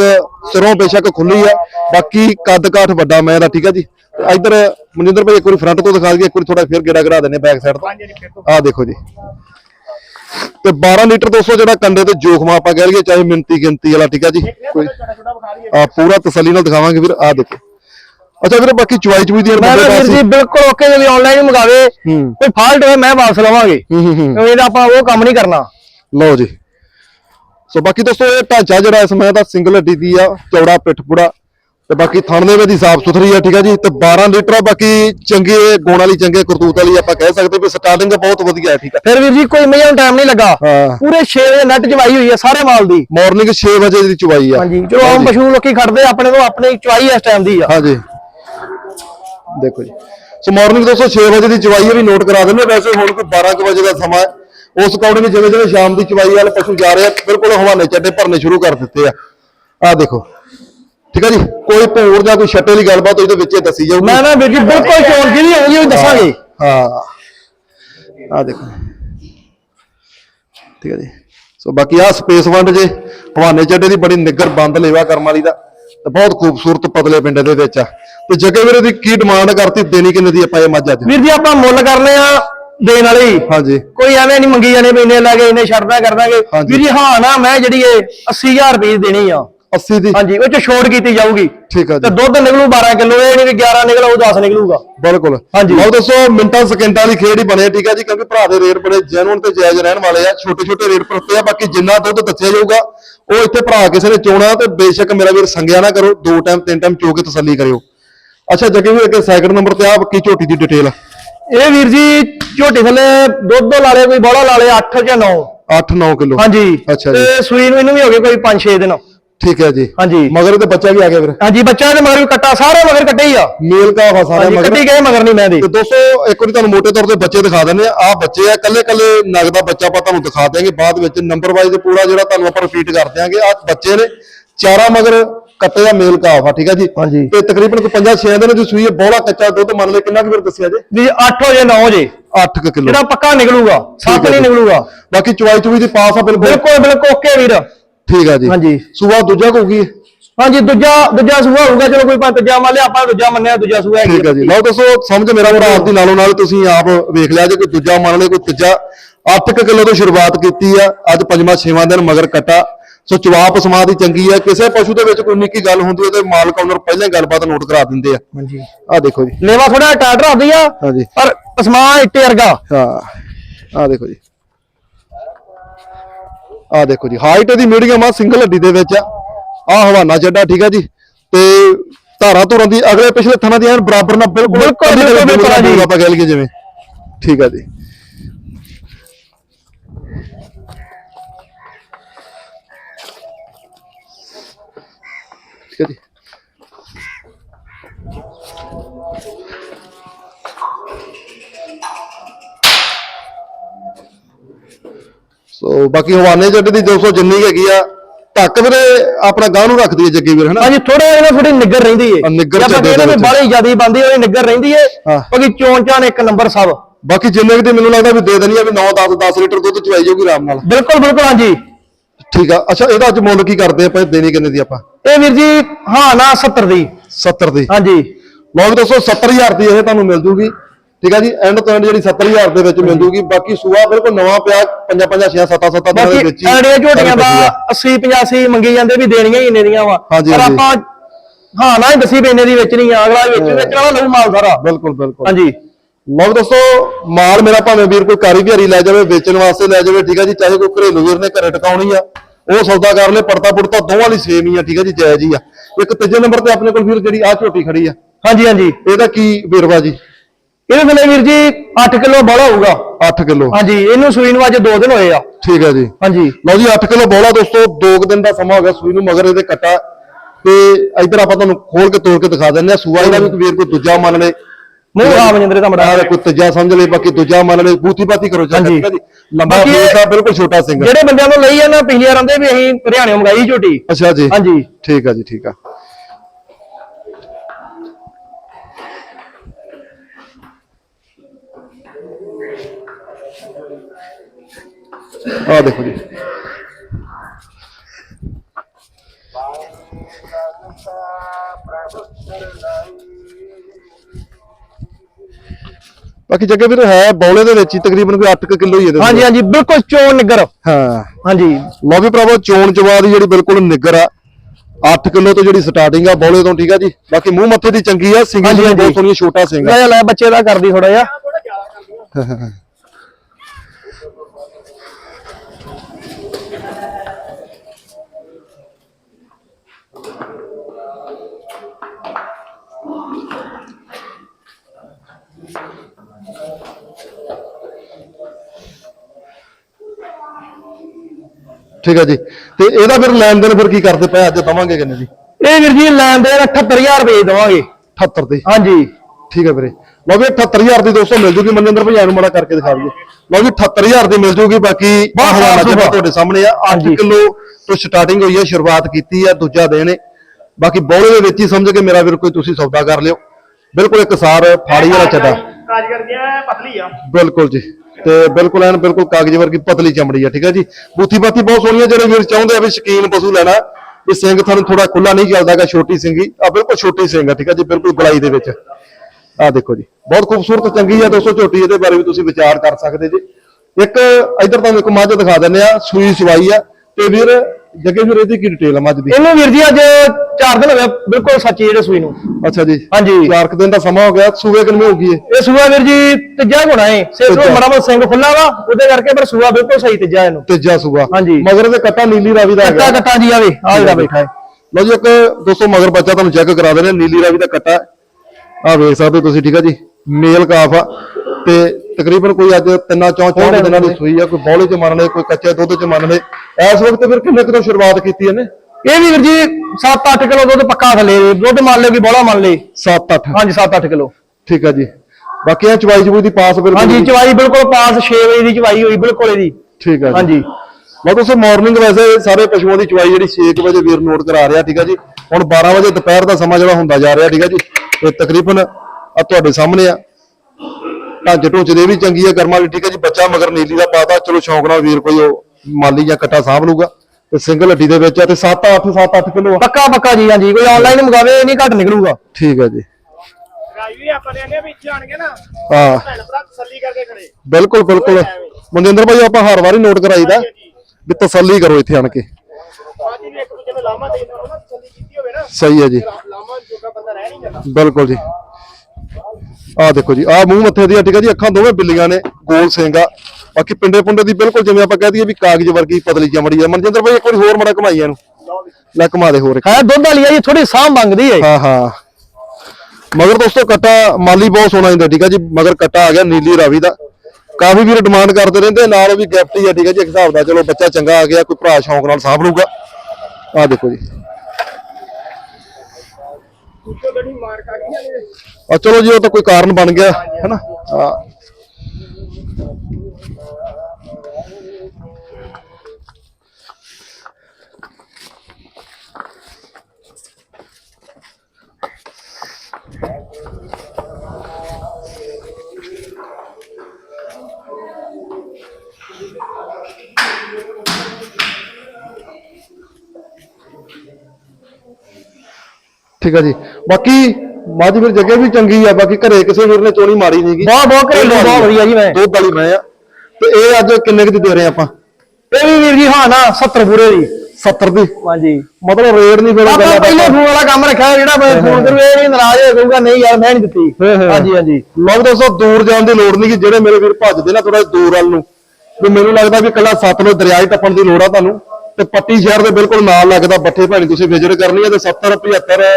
ਸਿਰੋਂ ਬੇਸ਼ੱਕ ਖੁੱਲੀ ਆ। ਬਾਕੀ ਕੱਦ ਕਾਠ ਵੱਡਾ ਮੈਂ ਦਾ ਠੀਕ ਹੈ ਜੀ। ਤੇ ਇੱਧਰ ਮਨਿੰਦਰ ਭਾਈ ਇੱਕ ਵਾਰੀ ਫਰੰਟ ਤੋਂ ਦਿਖਾ ਦਈਏ ਇੱਕ ਵਾਰੀ ਥੋੜਾ ਫਿਰ ਗੇੜਾ ਗੜਾ ਦਿੰਨੇ ਬੈਕ ਸਾਈਡ ਤੋਂ। ਆਹ ਦੇਖੋ ਜੀ। ਤੇ 12 ਲੀਟਰ ਦੋਸਤੋ ਜਿਹੜਾ ਕੰਡੇ ਤੇ ਜੋਖਮਾ ਆਪਾਂ ਕਹਿ ਲਈਏ ਚਾਹੇ ਮਿੰਤੀ ਗਿਣਤੀ ਵਾਲਾ ਠੀਕ ਹੈ ਜੀ। ਕੋਈ ਆ ਪੂਰਾ ਤਸੱਲੀ ਨਾਲ ਦਿਖਾਵਾਂਗੇ ਵੀਰ। ਆਹ ਦੇਖੋ। ਅੱਛਾ ਵੀਰੇ ਬਾਕੀ ਚੁਆਈ ਚੁਈ ਦੀ ਮੈਂ ਤਾਂ ਵੀਰ ਜੀ ਬਿਲਕੁਲ ਓਕੇ ਜੇ ਆਨਲਾਈਨ ਮੰਗਾਵੇ। ਕੋਈ ਫਾਲਟ ਹੋਵੇ ਮੈਂ ਵਾਪਸ ਲਵਾਂਗੇ। ਇਹਦਾ ਆਪਾਂ ਉਹ ਕੰਮ ਨਹੀਂ ਕਰਨਾ। ਲਓ ਜੀ। ਸੋ ਬਾਕੀ ਦੋਸਤੋ ਇਹ ਢਾਂਚਾ ਜਿਹੜਾ ਇਸ ਸਮੇਂ ਦਾ ਸਿੰਗਲ ਹੱਡੀ ਦੀ ਆ ਚੌੜਾ ਪਿੱਠ ਪੂੜਾ ਤੇ ਬਾਕੀ ਥਣ ਦੇ ਸਾਫ਼ ਸੁਥਰੀ ਆ ਠੀਕ ਆ ਜੀ? ਤੇ 12 ਲੀਟਰ ਆ ਬਾਕੀ ਚੰਗੇ ਗੁਣ ਵਾਲੀ ਚੰਗੇ ਕਰਤੂਤ ਵਾਲੀ ਆਪਾਂ ਕਹਿ ਸਕਦੇ ਵੀ ਸਟਾਰਟਿੰਗ ਬਹੁਤ ਵਧੀਆ ਹੈ ਠੀਕ ਆ। ਫਿਰ ਵੀਰ ਜੀ ਕੋਈ ਮਈਆਂ ਟਾਈਮ ਨਹੀਂ ਲੱਗਾ। ਪੂਰੇ 6 ਵਜੇ ਨੈਟ ਜਵਾਈ ਹੋਈ ਹੈ ਸਾਰੇ ਮਾਲ ਦੀ। ਮਾਰਨਿੰਗ 6 ਵਜੇ ਦੀ ਚੁਵਾਈ ਆ। ਹਾਂਜੀ। ਜੋ ਆਮ ਪਸ਼ੂ ਲੋਕੀ ਖੜਦੇ ਆ ਆਪਣੇ ਤੋਂ ਆਪਣੀ ਚਵਾਈ ਇਸ ਟਾਈਮ ਦੀ ਆ। ਹਾਂਜੀ। ਦੇਖੋ ਜੀ। ਸੋ ਮਾਰਨਿੰਗ ਦੋਸਤੋ 6 ਵਜੇ ਦੀ ਚਵਾਈ ਆ ਵੀ ਨੋਟ ਕਰਾ ਦਿੰਦੇ ਵੈਸੇ ਹੁਣ ਕੋਈ 12 ਕੁ ਵਜੇ ਦਾ ਸਮਾਂ ਹੈ। ਉਸ ਅਕੋਰਡਿੰਗ ਜਿਵੇਂ ਜਿਵੇਂ ਸ਼ਾਮ ਦੀ ਚਵਾਈ ਵਾਲੇ ਪਸ਼ੂ ਜਾ ਰਹੇ ਆ ਬਿਲਕੁਲ ਹਵਾਨੇ ਚੱਡੇ ਭਰਨੇ ਸ਼ੁਰੂ ਕਰ ਦਿੱਤੇ ਆ। ਆਹ ਦੇਖੋ। ਠੀਕ ਆ ਜੀ? ਕੋਈ ਭੋਰ ਜਾਂ ਕੋਈ ਛੱਟੇ ਦੀ ਗੱਲਬਾਤ ਉਹਦੇ ਵਿੱਚ ਹੀ ਦੱਸੀ ਜਾਊਗੀ। ਮੈਂ ਨਾ ਵੀਰ ਜੀ ਬਿਲਕੁਲ ਚੋਣ ਜਿਹੜੀ ਹੋਊਗੀ ਉਹ ਦੱਸਾਂਗੇ। ਹਾਂ। ਆਹ ਦੇਖੋ। ਠੀਕ ਹੈ ਜੀ। ਸੋ ਬਾਕੀ ਆਹ ਸਪੇਸ ਵੰਡ ਜੇ ਹਵਾਨੇ ਚੱਡੇ ਦੀ ਬੜੀ ਨਿੱਗਰ ਬੰਦ ਲੇਵਾ ਕਰਮ ਵਾਲੀ ਦਾ। ਤੇ ਬਹੁਤ ਖੂਬਸੂਰਤ ਪਤਲੇ ਪਿੰਡ ਦੇ ਵਿੱਚ ਆ। ਤੇ ਜੱਗੇ ਵੀਰੇ ਦੀ ਕੀ ਡਿਮਾਂਡ ਕਰਤੀ ਦੇਣੀ ਕਿੰਨੇ ਦੀ ਆਪਾਂ ਇਹ ਮੱਝ ਅੱਜ? ਵੀਰ ਜੀ ਆਪਾਂ ਮੁੱਲ ਕਰਨੇ ਆ ਦੇਣ ਵਾਲੇ। ਹਾਂਜੀ। ਕੋਈ ਐਵੇਂ ਨਹੀਂ ਮੰਗੀ ਜਾਣੇ ਵੀ ਇੰਨੇ ਲੱਗੇ ਇੰਨੇ ਛੱਡਦਾ ਕਰ ਦਾਂਗੇ ਹਾਂਜੀ। ਵੀਰ ਜੀ ਹਾਂ ਨਾ ਮੈਂ ਜਿਹੜੀ ਇਹ 80000 ਰੁਪਏ ਦੇਣੀ ਆ। 80 ਦੀ? ਹਾਂਜੀ ਉਹ ਚ ਛੋਟ ਕੀਤੀ ਜਾਊਗੀ। ਠੀਕ ਆ ਤੇ ਜੀ ਦੁੱਧ ਨਿਕਲੂ 12 ਕਿਲੋ ਇਹ ਨਹੀਂ ਕਿ 11 ਨਿਕਲੂ 10 ਨਿਕਲੂਗਾ। ਬਿਲਕੁਲ। ਹਾਂਜੀ। ਲਓ ਦੱਸੋ ਮਿੰਟਾਂ ਸਕਿੰਟਾਂ ਦੀ ਖੇਡ ਹੀ ਬਣੇ ਠੀਕ ਆ ਜੀ ਕਿਉਂਕਿ ਭਰਾ ਦੇ ਰੇਟ ਬੜੇ ਜੈਨੂਨ ਤੇ ਜਾਇਜ਼ ਰਹਿਣ ਵਾਲੇ ਆ ਛੋਟੇ ਛੋਟੇ ਰੇਟ ਪਰਤੇ ਆ ਬਾਕੀ ਜਿੰਨਾ ਦੁੱਧ ਦੱਸਿਆ ਜਾਊਗਾ ਉਹ ਇੱਥੇ ਭਰਾ ਕਿਸੇ ਨੇ ਚੋਣਾ ਤੇ ਬੇਸ਼ੱਕ ਮੇਰਾ ਵੀਰ ਸੰਗਿਆ ਨਾ ਕਰੋ ਦੋ ਟਾਈਮ ਤਿੰਨ ਟਾਈਮ ਚੋ ਕੇ ਤਸੱਲੀ ਕਰਿਓ। ਅੱਛਾ ਜੱਗੇ ਵੀਰ ਅੱਗੇ ਸੈਕਿੰਡ ਨੰਬਰ ਤੇ ਆ ਬੱਕੀ ਝੋਟੀ ਦੀ ਡਿਟੇਲ ਇਹ ਵੀਰ ਜੀ ਝੋਟੀ ਥੱਲੇ ਦੁੱਧ ਲਾ ਲੇ ਕੋਈ ਬੋਲਾ ਲਾ ਲੇ 8 ਜਾਂ 9 8 9 ਕਿਲੋ। ਹਾਂਜੀ। ਅੱਛਾ ਜੀ। ਤੇ ਸੂਈ ਨੂੰ ਇਹਨੂੰ ਵੀ ਹੋ ਗਏ ਕੋਈ 5-6 ਦਿਨ। ਠੀਕ ਹੈ ਜੀ। ਹਾਂਜੀ। ਮਗਰ ਤੇ ਬੱਚਾ ਵੀ ਆ ਗਿਆ ਵੀਰ ਹਾਂਜੀ ਬੱਚਾ ਦੇ ਮਗਰ ਵੀ ਕੱਟਾ ਸਾਰੇ ਮਗਰ ਕੱਟੇ ਹੀ ਆ। ਮੇਲ ਕਾ ਵਾ ਸਾਰਾ ਮਗਰ। ਕੱਟੀ ਗਏ ਮਗਰ ਨਹੀਂ ਮੈਂ ਦੇ ਤੇ ਦੋਸਤੋ ਇੱਕ ਵਾਰੀ ਤੁਹਾਨੂੰ ਮੋٹے ਤੌਰ ਤੇ ਬੱਚੇ ਦਿਖਾ ਦਿੰਦੇ ਆ ਆ ਬੱਚੇ ਆ ਕੱਲੇ ਕੱਲੇ ਨਗ ਦਾ ਬੱਚਾ ਆਪਾਂ ਤੁਹਾਨੂੰ ਦਿਖਾ ਦਿਆਂਗੇ। ਬਾਅਦ ਵਿੱਚ ਨੰਬਰ ਵਾਈਜ਼ ਪੂਰਾ ਜਿਹੜਾ ਤੁਹਾਨੂੰ ਆਪਾਂ ਰਿਪੀਟ ਕਰ ਦਿਆਂਗੇ। ਆ ਬੱਚੇ ਨੇ ਚਾਰਾ ਮਗਰ ਕੱਟੇ ਦਾ ਮੇਲ ਕਾਫ ਆ ਠੀਕ ਆ ਜੀ? ਹਾਂਜੀ। ਤੇ ਤਕਰੀਬਨ ਕੋਈ 5-6 ਦਿਨ ਦੀ ਸੂਈ ਹੈ ਬੋਲਾ ਕੱਚਾ ਦੁੱਧ ਮੰਨ ਲੈ ਕਿੰਨਾ ਕੁ ਵੀਰ ਦੱਸਿਆ ਜੀ? ਜੀ 8 ਹੋ ਜੇ 9 ਜੇ 8 ਕਿਲੋ। ਜਿਹੜਾ ਪੱਕਾ ਨਿਕਲੂਗਾ ਠੀਕ ਸੱਤ ਹੈ ਨਹੀਂ ਜੀ। ਨਿਕਲੂਗਾ। ਬਾਕੀ ਚੁਆਈ ਚੁਈ ਦੀ ਪਾਸ ਆ ਬਿਲਕੁਲ। ਬਿਲਕੁਲ ਬਿਲਕੁਲ ਓਕੇ ਵੀਰ। ਠੀਕ ਆ ਜੀ। ਹਾਂਜੀ। ਸੂਆ ਦੂਜਾ ਕਹੂਗੀ ਹਾਂਜੀ ਦੂਜਾ ਦੂਜਾ ਸੂਆ ਹੋਊਗਾ ਚਲੋ ਕੋਈ ਪਾ ਤੀਜਾ ਮੰਨ ਲਿਆ ਆਪਾਂ ਦੂਜਾ ਮੰਨਿਆ ਦੂਜਾ ਸੂਆ ਠੀਕ ਆ ਜੀ। ਲਓ ਦੱਸੋ ਸਮਝ ਮੇਰਾ ਭਰਾ ਆਪਦੀ ਨਾਲੋਂ ਨਾਲ ਤੁਸੀਂ ਆਪ ਵੇਖ ਲਿਆ ਜੇ ਕੋਈ ਦੂਜਾ ਮੰਨ ਲਓ ਕੋਈ ਤੀਜਾ। 8 ਕਿਲੋ ਤੋਂ ਸ਼ੁਰੂਆਤ ਕੀਤੀ ਆ ਅੱਜ ਪੰਜਵਾਂ ਛੇਵਾਂ ਦਿਨ ਮਗਰ ਕੱਟਾ। ਸੋ ਜਵਾਬ ਪਸਮਾ ਦੀ ਚੰਗੀ ਆ ਕਿਸੇ ਪਸ਼ੂ ਦੇ ਵਿੱਚ ਕੋਈ ਨਿੱਕੀ ਗੱਲ ਹੁੰਦੀ ਹੈ ਤੇ ਮਾਲਕ ਉਹਨਾਂ ਪਹਿਲਾਂ ਹੀ ਗੱਲਬਾਤ ਨੋਟ ਕਰਾ ਦਿੰਦੇ ਆ। ਹਾਂਜੀ। ਆ ਦੇਖੋ ਜੀ। ਲੇਵਾ ਥੋੜਾ ਟਾਟ ਰੱਖਦੀ ਆ ਹਾਂਜੀ। ਪਰ ਅਸਮਾਂ ਇੱਟੇ ਵਰਗਾ। ਹਾਂ ਆ ਦੇਖੋ ਜੀ। ਆ ਦੇਖੋ ਜੀ ਹਾਈਟ ਇਹਦੀ ਮੀਡੀਅਮ ਆ ਸਿੰਗਲ ਹੱਡੀ ਦੇ ਵਿੱਚ ਆ। ਆ ਹਵਾਨਾ ਚੱਡਾ ਠੀਕ ਆ ਜੀ। ਤੇ ਧਾਰਾ ਧੁਰਾਂ ਦੀ ਅਗਲੇ ਪਿਛਲੇ ਥਾਂ ਦੀ ਐਨ ਬਰਾਬਰ ਨਾਲ ਬਿਲਕੁਲ ਬਿਲਕੁਲ। ਆਪਾਂ ਕਹਿ ਲਈਏ ਜਿਵੇਂ। ਠੀਕ ਆ ਜੀ। ਸੋ ਬਾਕੀ ਹਵਾਨੇ ਜੱਟ ਦੀ 200 ਜਿੰਨੀ ਹੈਗੀ ਆ ਧੱਕ ਵੀਰੇ ਆਪਣਾ ਗਾਂ ਨੂੰ ਰੱਖਦੀ ਹੈ ਜੱਗੀ ਵੀਰ ਹਨਾ? ਹਾਂਜੀ ਥੋੜਾ ਜਿਹਾ ਥੋੜੀ ਨਿੱਗਰ ਰਹਿੰਦੀ ਏ। ਆ, ਨਿੱਘਰ ਜੇ ਆਪਾਂ ਚੱਡੇ ਕਹਿੰਦੇ ਦੇ ਵੀ ਵਿੱਚ। ਬਾਹਲੀ ਜਿਆਦੀ ਬੰਦੀ ਹੋਈ ਨਿੱਗਰ ਰਹਿੰਦੀ ਏ। ਹਾਂ। ਬਾਕੀ ਚੋਣ ਚਾਣ ਇੱਕ ਨੰਬਰ ਸਭ। ਬਾਕੀ ਜਿੰਨੇ ਕੁ ਮੈਨੂੰ ਲੱਗਦਾ ਵੀ ਦੇ ਦੇਣੀ ਆ ਵੀ 9 10 10 ਲੀਟਰ ਦੁੱਧ ਚਵਾਈ ਜਾਊਗੀ ਆਰਾਮ ਨਾਲ। ਬਿਲਕੁਲ ਬਿਲਕੁਲ ਹਾਂਜੀ। ਠੀਕ ਆ। ਅੱਛਾ ਇਹਦਾ ਅੱਜ ਮੁੱਲ ਕੀ ਕਰਦੇ ਆਪਾਂ? ਦੇਣੀ ਕਿੰਨੇ ਦੀ ਆਪਾਂ? ਇਹ ਵੀਰ ਜੀ ਹਾਂ ਨਾ 70 ਦੀ। 70 ਦੀ। ਹਾਂਜੀ। ਲਓ ਵੀ ਦੋਸਤੋ 70000 ਦੀ ਇਹ ਤੁਹਾਨੂੰ ਮਿਲ ਜੂਗੀ। ਠੀਕ ਆ ਜੀ ਐਂਡ ਤੋਂ ਐਂਡ ਜਿਹੜੀ 70000 ਦੇ ਵਿੱਚ ਮਿਲ ਜੂਗੀ ਬਾਕੀ ਸੂਆ ਬਿਲਕੁਲ ਨਵਾਂ ਪਿਆ 5 5 6 7 7 ਦਿਨਾਂ ਦੇ ਵਿੱਚ ਹੀ ਐੜੀਆਂ ਝੋਟੀਆਂ ਦਾ ਸਾਰੀ 80 85 ਮੰਗੀ ਜਾਂਦੇ ਵੀ ਦੇਣੀਆਂ ਹੀ ਇੰਨੇ ਦੀਆਂ ਵਾ। ਪਰ। ਆਪਾਂ ਹਾਂ ਨਾ ਹੀ ਦੱਸੀ ਇੰਨੇ ਦੀ ਵੇਚਣੀ ਆ ਅਗਲਾ ਵੇਚ ਵੇਚਣ ਲਊ ਮਾਲ ਸਾਰਾ। ਬਿਲਕੁਲ ਬਿਲਕੁਲ। ਹਾਂਜੀ। ਲਓ ਦੋਸਤੋ ਮਾਲ ਮੇਰਾ ਭਾਵੇਂ ਵੀਰ ਕੋਈ ਕਾਰੀ ਵਿਹਾਰੀ ਲੈ ਜਾਵੇ ਵੇਚਣ ਵਾਸਤੇ ਲੈ ਜਾਵੇ ਠੀਕ ਆ ਜੀ ਚਾਹੇ ਕੋਈ ਘਰੇਲੂ ਵੀਰ ਨੇ ਘਰੇ ਟਿਕਾਉਣੀ ਆ ਉਹ ਸੌਦਾ ਕਰ ਲੈ ਪੜਤਾ ਪੁੜਤਾ ਦੋਵਾਂ ਲਈ ਸੇਮ ਹੀ ਆ ਠੀਕ ਆ ਜੀ ਜਾਇਜ਼ ਹੀ ਆ। ਇੱਕ ਤੀਜੇ ਨੰਬਰ ਤੇ ਆਪਣੇ ਕੋਲ ਵੀਰ ਜਿਹੜੀ ਆ ਝੋਟੀ ਖੜੀ ਆ। ਹਾਂਜੀ ਹਾਂਜੀ। ਇਹਦਾ ਕੀ ਵੇਰਵਾ ਜੀ? ਇਹਦੇ ਥੱਲੇ ਵੀਰ ਜੀ 8 ਕਿਲੋ ਬੜਾ ਹੋਊਗਾ। 8 ਕਿਲੋ। ਹਾਂਜੀ ਇਹਨੂੰ ਸੂਈ ਨੂੰ ਅੱਜ 2 ਦਿਨ ਹੋਏ ਆ। ਠੀਕ ਹੈ ਜੀ। ਹਾਂਜੀ। ਲਓ ਜੀ 8 ਕਿਲੋ ਬੋਲਾ ਦੋਸਤੋ 2 ਦਿਨ ਦਾ ਸਮਾਂ ਹੋ ਗਿਆ ਸੂਈ ਨੂੰ ਮਗਰ ਇਹਦੇ ਕੱਟਾ। ਤੇ ਇੱਧਰ ਆਪਾਂ ਤੁਹਾਨੂੰ ਖੋਲ ਕੇ ਤੋੜ ਕੇ ਦਿਖਾ ਦਿੰਦੇ ਆ ਸੂਆ ਇਹਦਾ ਵੀ ਵੀਰ ਕੋਈ ਦੂਜਾ ਮੰਨ ਲੇ। ਮੂੰਹ ਆ ਮਨਿੰਦਰੇ ਦਾ ਮੜਾ ਕੋਈ ਤੀਜਾ ਸਮਝ ਲੇ ਬਾਕੀ ਦੂਜਾ ਮੰਨ ਲੇ ਬਾਤੀ ਕਰੋ ਚੱਲ ਹਾਂਜੀ। ਠੀਕ ਹੈ ਜੀ। ਲੰਬਾ ਫੇਸ ਆ ਬਿਲਕੁਲ ਛੋਟਾ ਸਿੰਘ। ਜਿਹੜੇ ਬੰਦਿਆਂ ਨੂੰ ਲਈ ਇਹਨਾਂ ਪਿਛਲੇ ਵਾਰਾਂ ਦੇ ਵੀ ਅਸੀਂ ਹਰਿਆਣੇ ਮੰਗਾਈ ਝੋਟੀ ਅੱਛਾ ਜੀ। ਹਾਂਜੀ। ਠੀਕ ਆ ਜੀ ਠੀਕ ਆ। ਆ ਦੇਖੋ ਜੀ। ਬਾਕੀ ਜੱਗੇ ਵੀਰ ਹੈ ਬੌਲੇ ਦੇ ਵਿੱਚ ਹੀ ਤਕਰੀਬਨ ਕੋਈ 8 ਕਿਲੋ ਹੀ ਇਹਦੇ ਹਾਂਜੀ ਹਾਂਜੀ ਬਿਲਕੁਲ ਚੋਣ ਨਿੱਗਰ। ਹਾਂ। ਹਾਂਜੀ। ਲਓ ਵੀ ਭਰਾਵੋ ਚੋਣ ਚਵਾ ਦੀ ਜਿਹੜੀ ਬਿਲਕੁਲ ਨਿੱਗਰ ਆ। 8 ਕਿਲੋ ਤੋਂ ਜਿਹੜੀ ਸਟਾਰਟਿੰਗ ਆ ਬੌਲੇ ਤੋਂ ਠੀਕ ਆ ਜੀ? ਬਾਕੀ ਮੂੰਹ ਮੱਥੇ ਦੀ ਚੰਗੀ ਆ ਸਿੰਗੀ ਹਾਂਜੀ, ਜੀ ਬਹੁਤ। ਸੋਹਣੀ ਛੋਟਾ ਆ ਲੈ ਲੈ ਬੱਚੇ ਦਾ ਕਰਦੀ ਥੋੜਾ ਜਿਹਾ। ਠੀਕ ਆ ਜੀ। ਤੇ ਇਹਦਾ ਫਿਰ ਲੈਣ ਦੇਣ ਫਿਰ ਕੀ ਕਰਦੇ ਪਏ ਅੱਜ ਦਵਾਂਗੇ ਕਿੰਨੇ ਜੀ ਇਹ ਵੀਰ ਜੀ ਲੈਣ ਦੇ 78000 ਰੁਪਏ ਦਵਾਂਗੇ। 78 ਦੇ? ਹਾਂਜੀ। ਠੀਕ ਆ ਵੀਰੇ। ਲਓ ਵੀ 78000 ਦੀ ਦੋਸਤੋ ਮਿਲ ਜੂਗੀ। ਮਨਿੰਦਰ ਭਈਆ ਨੂੰ ਮਾੜਾ ਕਰਕੇ ਦਿਖਾ ਦਈਏ। ਲਓ ਜੀ 78000 ਦੀ ਮਿਲ ਜੂਗੀ। ਬਾਕੀ ਹਵਾਲਾ ਜਿਹੜਾ। ਤੁਹਾਡੇ ਸਾਹਮਣੇ ਆ। 8 ਹਾਂਜੀ। ਕਿਲੋ ਤੋਂ ਸਟਾਰਟਿੰਗ ਹੋਈ ਹੈ ਸ਼ੁਰੂਆਤ ਕੀਤੀ ਆ ਦੂਜਾ ਦਿਨ ਏ ਬਾਕੀ ਬੌਲੇ ਦੇ ਵਿੱਚ ਹੀ ਸਮਝ ਕੇ ਮੇਰਾ ਵੀਰ ਕੋਈ ਤੁਸੀਂ ਸੌਦਾ ਕਰ ਲਿਓ। ਬਿਲਕੁਲ ਇੱਕ ਸਾਰ ਫਾੜੀ ਵਾਲਾ ਚੱਡਾ। ਕਾਜ ਕਰਦੀਆਂ ਪਤਲੀ ਆ। ਬਿਲਕੁਲ ਜੀ। ਤੇ ਬਿਲਕੁਲ ਐਨ ਬਿਲਕੁਲ ਕਾਗਜ਼ ਵਰਗੀ ਪਤਲੀ ਚਮੜੀ ਆ, ਠੀਕ ਹੈ ਜੀ? ਬੂਥੀ ਬਾਤੀ ਬਹੁਤ ਸੋਹਣੀ ਆ ਜਿਹੜੇ ਵੀਰ ਚਾਹੁੰਦੇ ਆ ਵੀ ਸ਼ਕੀਨ ਪਸ਼ੂ ਲੈਣਾ। ਇਹ ਸਿੰਘ ਤੁਹਾਨੂੰ ਥੋੜਾ ਖੁੱਲਾ ਨਹੀਂ ਚੱਲਦਾਗਾ, ਛੋਟੀ ਸਿੰਗੀ ਆ ਬਿਲਕੁਲ ਛੋਟੀ ਸਿੰਘ ਆ, ਠੀਕ ਆ ਜੀ? ਬਿਲਕੁਲ ਗਲਾਈ ਦੇ ਵਿੱਚ। ਆ ਦੇਖੋ ਜੀ, ਬਹੁਤ ਖੂਬਸੂਰਤ, ਚੰਗੀ ਆ, ਦੋਸਤੋ, ਝੋਟੀ ਇਹਦੇ ਬਾਰੇ ਵੀ ਤੁਸੀਂ ਵਿਚਾਰ ਕਰ ਸਕਦੇ ਜੀ। ਇੱਕ ਇੱਧਰ ਤੁਹਾਨੂੰ ਇੱਕ ਮੱਝ ਦਿਖਾ ਦਿੰਦੇ ਆ, ਸੂਈ ਸਵਾਈ ਆ। ਤੇ ਵੀਰ ਜੱਗੇ ਵੀਰ ਇਹਦੀ ਕੀ ਡਿਟੇਲ ਆ ਮੱਝ ਦੀ? ਇਹਨੂੰ ਵੀਰ ਜੀ ਅੱਜ 4 ਦਿਨ ਹੋ ਗਏ ਬਿਲਕੁਲ ਸੱਚੀ ਜਿਹੜੇ ਸੂਈ ਨੂੰ। ਅੱਛਾ ਜੀ। ਹਾਂਜੀ। ਚਾਰ ਕੁ ਦਿਨ ਦਾ ਸਮਾਂ ਹੋ ਗਿਆ ਸੂਏ ਕਿੰਨੇ ਹੋ ਗਈ ਇਹ ਇਹ ਸੂਆ ਵੀਰ ਜੀ ਤੀਜਾ ਗੁਣਾ ਹੈ ਸਿਰ ਤੋਂ ਤੀਜਾ। ਮੜਾ ਮਾ ਸਿੰਘ ਖੁੱਲਾ ਵਾ ਉਹਦੇ ਕਰਕੇ ਪਰ ਸੂਆ ਬਿਲਕੁਲ ਸਹੀ ਤੀਜਾ ਇਹਨੂੰ। ਤੀਜਾ ਸੂਆ। ਹਾਂਜੀ। ਮਗਰ ਦੇ ਕੱਟਾ ਨੀਲੀ ਰਾਵੀ ਦਾ ਕੱਟਾ ਕੱਟਾ ਜੀ ਆਵੇ ਆ ਜਿਹੜਾ ਬੈਠਾ ਹੈ ਲਓ ਜੀ ਇੱਕ ਦੋਸਤੋ ਮਗਰ ਬੱਚਾ ਤੁਹਾਨੂੰ ਚੈੱਕ ਕਰਾ ਦੇਣੇ ਨੀਲੀ ਰਾਵੀ ਦਾ ਕੱਟਾ। ਆ ਵੇਖ ਸਕਦੇ ਤੁਸੀਂ ਠੀਕ ਆ ਜੀ। ਮੇਲ ਕਾਫ ਆ। ਤੇ ਤਕਰੀਬਨ ਕੋਈ ਅੱਜ ਤਿੰਨਾਂ ਚੌਂ ਚੌਂ ਦਿਨਾਂ ਦੀ ਸੂਈ ਆ ਕੋਈ ਬੌਲੇ ਚ ਮੰਨ ਲਏ ਕੋਈ ਕੱਚੇ ਦੁੱਧ ਚ ਮੰਨ ਲਏ। ਇਸ ਵਕਤ ਫਿਰ ਕਿੰਨੇ ਕੁ ਤੋਂ ਸ਼ੁਰੂਆਤ ਕੀਤੀ ਇਹਨੇ? ਇਹ ਵੀ ਵੀਰ ਜੀ 7-8 ਕਿਲੋ ਦੁੱਧ ਪੱਕਾ ਥੱਲੇ। ਦੁੱਧ ਮੰਨ ਲਿਓ ਕਿ ਬੋਲਾ ਮੰਨ ਲਈ 7-8 ਹਾਂਜੀ 7-8 ਕਿਲੋ। ਠੀਕ ਆ ਜੀ। ਬਾਕੀ ਇਹ ਚਵਾਈ ਚਬੂਈ ਦੀ ਪਾਸ ਬਿਲਕੁਲ ਹਾਂਜੀ ਚਵਾਈ ਬਿਲਕੁਲ ਪਾਸ 6 ਵਜੇ ਦੀ ਚਵਾਈ ਹੋਈ ਬਿਲਕੁਲ ਇਹਦੀ। ਠੀਕ ਆ ਜੀ। ਹਾਂਜੀ। ਮੈਂ ਦੋਸਤੋ ਮਾਰਨਿੰਗ ਵੈਸੇ ਸਾਰੇ ਪਸ਼ੂਆਂ ਦੀ ਚਵਾਈ ਜਿਹੜੀ 6 ਵਜੇ ਵੀਰ ਨੋਟ ਕਰਾ ਰਿਹਾ ਠੀਕ ਆ ਜੀ। ਹੁਣ 12 ਵਜੇ ਦੁਪਹਿਰ ਦਾ ਸਮਾਂ ਜਿਹੜਾ ਹੁੰਦਾ ਜਾ ਰਿਹਾ ਠੀਕ ਆ ਜੀ। ਤੇ ਤਕਰੀਬਨ ਆ ਤੁਹਾਡੇ ਸਾਹਮਣੇ ਆ। ਢਾਂਚ ਢੋਚ ਦੇ ਵੀ ਚੰਗੀ ਆ ਕਰਮਾਂ ਠੀਕ ਆ ਜੀ ਬੱਚਾ ਮਗਰ ਨੀਲੀ ਦਾ ਪਾਤਾ ਚਲੋ ਸ਼ੌਂਕ ਨਾਲ ਵੀਰ ਕੋਈ ਉਹ ਮਾਲੀ ਜਾਂ ਕੱਟਾ ਸਾਂਭ ਲੂਗਾ। ਤੇ ਸਿੰਗਲ ਹੱਡੀ ਦੇ ਵਿੱਚ ਆ ਤੇ 7 8 7 8 ਕਿਲੋ ਪੱਕਾ ਪੱਕਾ ਜੀ ਹਾਂਜੀ ਕੋਈ ਆਨਲਾਈਨ ਮੰਗਾਵੇ ਇਹ ਨਹੀਂ ਘੱਟ ਨਿਕਲੂਗਾ। ਠੀਕ ਆ ਜੀ। ਰਾਜ ਵੀ ਆਪਾਂ ਨੇ ਆਨੇ ਵੀ ਇੱਥੇ ਆਣਗੇ ਨਾ ਹਾਂ। ਭੈਣ ਭਰਾ ਤਸੱਲੀ ਕਰਕੇ ਖੜੇ। ਬਿਲਕੁਲ ਬਿਲਕੁਲ। ਮਨਜਿੰਦਰ ਭਾਈ ਆਪਾਂ ਹਰ ਵਾਰੀ ਨੋਟ ਕਰਾਈਦਾ ਵੀ ਤਸੱਲੀ ਕਰੋ ਇੱਥੇ ਆਣ ਕੇ। ਅੱਜ ਵੀ ਇੱਕ ਦੂਜੇ ਨੂੰ ਲਾਮਾ ਦੇ ਦਿੰਦਾ ਨਾ ਤਸੱਲੀ ਕੀਤੀ ਹੋਵੇ ਨਾ। ਸਹੀ ਹੈ ਜੀ। ਲਾਮਾ ਜੋਗਾ ਬੰਦਾ ਰਹਿ ਨਹੀਂ ਜਾਂਦਾ। ਬਿਲਕੁਲ ਜੀ। ਆਹ ਦੇਖੋ ਜੀ ਆਹ ਮੂੰਹ ਮੱਥੇ ਦੀਆਂ ਠੀਕ ਹੈ ਜੀ ਅੱਖਾਂ ਦੋਵੇਂ ਬਿੱਲੀਆਂ ਨੇ ਗੋਲ ਆ ਬਾਕੀ ਪਿੰਡੇ ਪੁੰਡੇ ਦੀ ਬਿਲਕੁਲ ਜਿਵੇਂ ਆਪਾਂ ਕਹਿ ਦਈਏ ਵੀ ਕਾਗਜ਼ ਵਰਗੀ ਪਤਲੀ ਚਮੜੀ ਆ। ਮਨਜਿੰਦਰ ਭਾਈ ਇੱਕ ਵਾਰੀ ਹੋਰ ਮੜਾ ਘਮਾਈ ਇਹਨੂੰ। ਲੈ ਘਮਾ ਦੇ ਹੋਰ ਇੱਕ। ਹੈ ਦੁੱਧ ਵਾਲੀ ਆ ਜੀ ਥੋੜੀ ਸਾਹ ਮੰਗਦੀ ਹੈ ਹਾਂ ਹਾਂ। ਮਗਰ ਦੋਸਤੋ ਕੱਟਾ ਮਾਲੀ ਬਹੁਤ ਸੋਹਣਾ ਹੁੰਦਾ ਠੀਕ ਹੈ ਜੀ? ਮਗਰ ਕੱਟਾ ਆ ਗਿਆ ਨੀਲੀ ਰਾਵੀ ਦਾ। ਕਾਫੀ ਵੀਰ ਡਿਮਾਂਡ ਕਰਦੇ ਰਹਿੰਦੇ ਨਾਲ ਉਹ ਵੀ ਗਿਫਟ ਹੀ ਆ ਠੀਕ ਹੈ ਜੀ? ਇੱਕ ਹਿਸਾਬ ਦਾ ਚਲੋ ਬੱਚਾ ਚੰਗਾ ਆ ਗਿਆ ਕੋਈ ਭਰਾ ਸ਼ੌਂਕ ਨਾਲ ਸਾਂਭ ਲੂਗਾ ਆਹ ਦੇਖੋ ਜੀ। ਕੁੱਤੇ ਬੜੀ ਮਾਰ ਖਾ ਗਈਆਂ ਨੇ। ਆ ਚਲੋ ਜੀ, ਉਹ ਤਾਂ ਕੋਈ ਕਾਰਨ ਬਣ ਗਿਆ, ਹੈਨਾ? ਹਾਂ। ਠੀਕ ਆ ਜੀ। ਬਾਕੀ ਮੱਝ ਫਿਰ ਜੱਗੇ ਵੀ ਚੰਗੀ ਆ ਬਾਕੀ ਘਰੇ ਕਿਸੇ ਵੀਰ ਨੇ ਚੋਣੀ ਮਾਰੀ ਨਹੀਂਗੀ ਬਹੁਤ ਬਹੁਤ ਘਰੇਲੂ ਬਹੁਤ ਵਧੀਆ ਜੀ ਮੈਂ। ਦੁੱਧ ਵਾਲੀ ਮੈਂ ਆ। ਤੇ ਇਹ ਅੱਜ ਕਿੰਨੇ ਕੁ ਦੀ ਦੇ ਰਹੇ ਆਪਾਂ? ਇਹ ਵੀ ਵੀਰ ਜੀ ਹਾਂ ਨਾ 70 ਪੂਰੇ ਦੀ। 70 ਦੀ? ਹਾਂਜੀ। ਮਤਲਬ ਰੇਟ ਨਹੀਂ ਫਿਰ ਆਪਾਂ ਪਹਿਲੇ ਫੋਨ ਵਾਲਾ ਕੰਮ ਰੱਖਿਆ ਜਿਹੜਾ ਮੈਂ ਫੋਨ ਕਰੂ ਇਹ ਨਹੀਂ ਨਾਰਾਜ਼ ਹੋ ਜਾਊਗਾ ਨਹੀਂ ਯਾਰ ਮੈਂ ਨਹੀਂ ਦਿੱਤੀ। ਹਾਂਜੀ ਹਾਂਜੀ। ਲੋਕ ਦੋਸਤੋ ਦੂਰ ਜਾਣ ਦੀ ਲੋੜ ਨਹੀਂ ਕਿ ਜਿਹੜੇ ਮੇਰੇ ਵੀਰ ਭੱਜਦੇ ਨਾ ਥੋੜਾ ਦੂਰ ਵੱਲ ਨੂੰ। ਵੀ ਮੈਨੂੰ ਲੱਗਦਾ ਵੀ ਕੱਲਾ ਸਤਲੁਜ ਦਰਿਆ ਹੀ ਟੱਪਣ ਦੀ ਲੋੜ ਆ ਤੁਹਾਨੂੰ। ਤੇ ਪੱਟੀ ਸ਼ਹਿਰ ਦੇ ਬਿਲਕੁਲ ਨਾਲ ਲੱਗਦਾ ਬੱਠੇ ਭਾਣੀ ਤੁਸੀਂ ਵਿਜ਼ਿਟ ਕਰਨੀ ਹੈ ਤੇ 70 75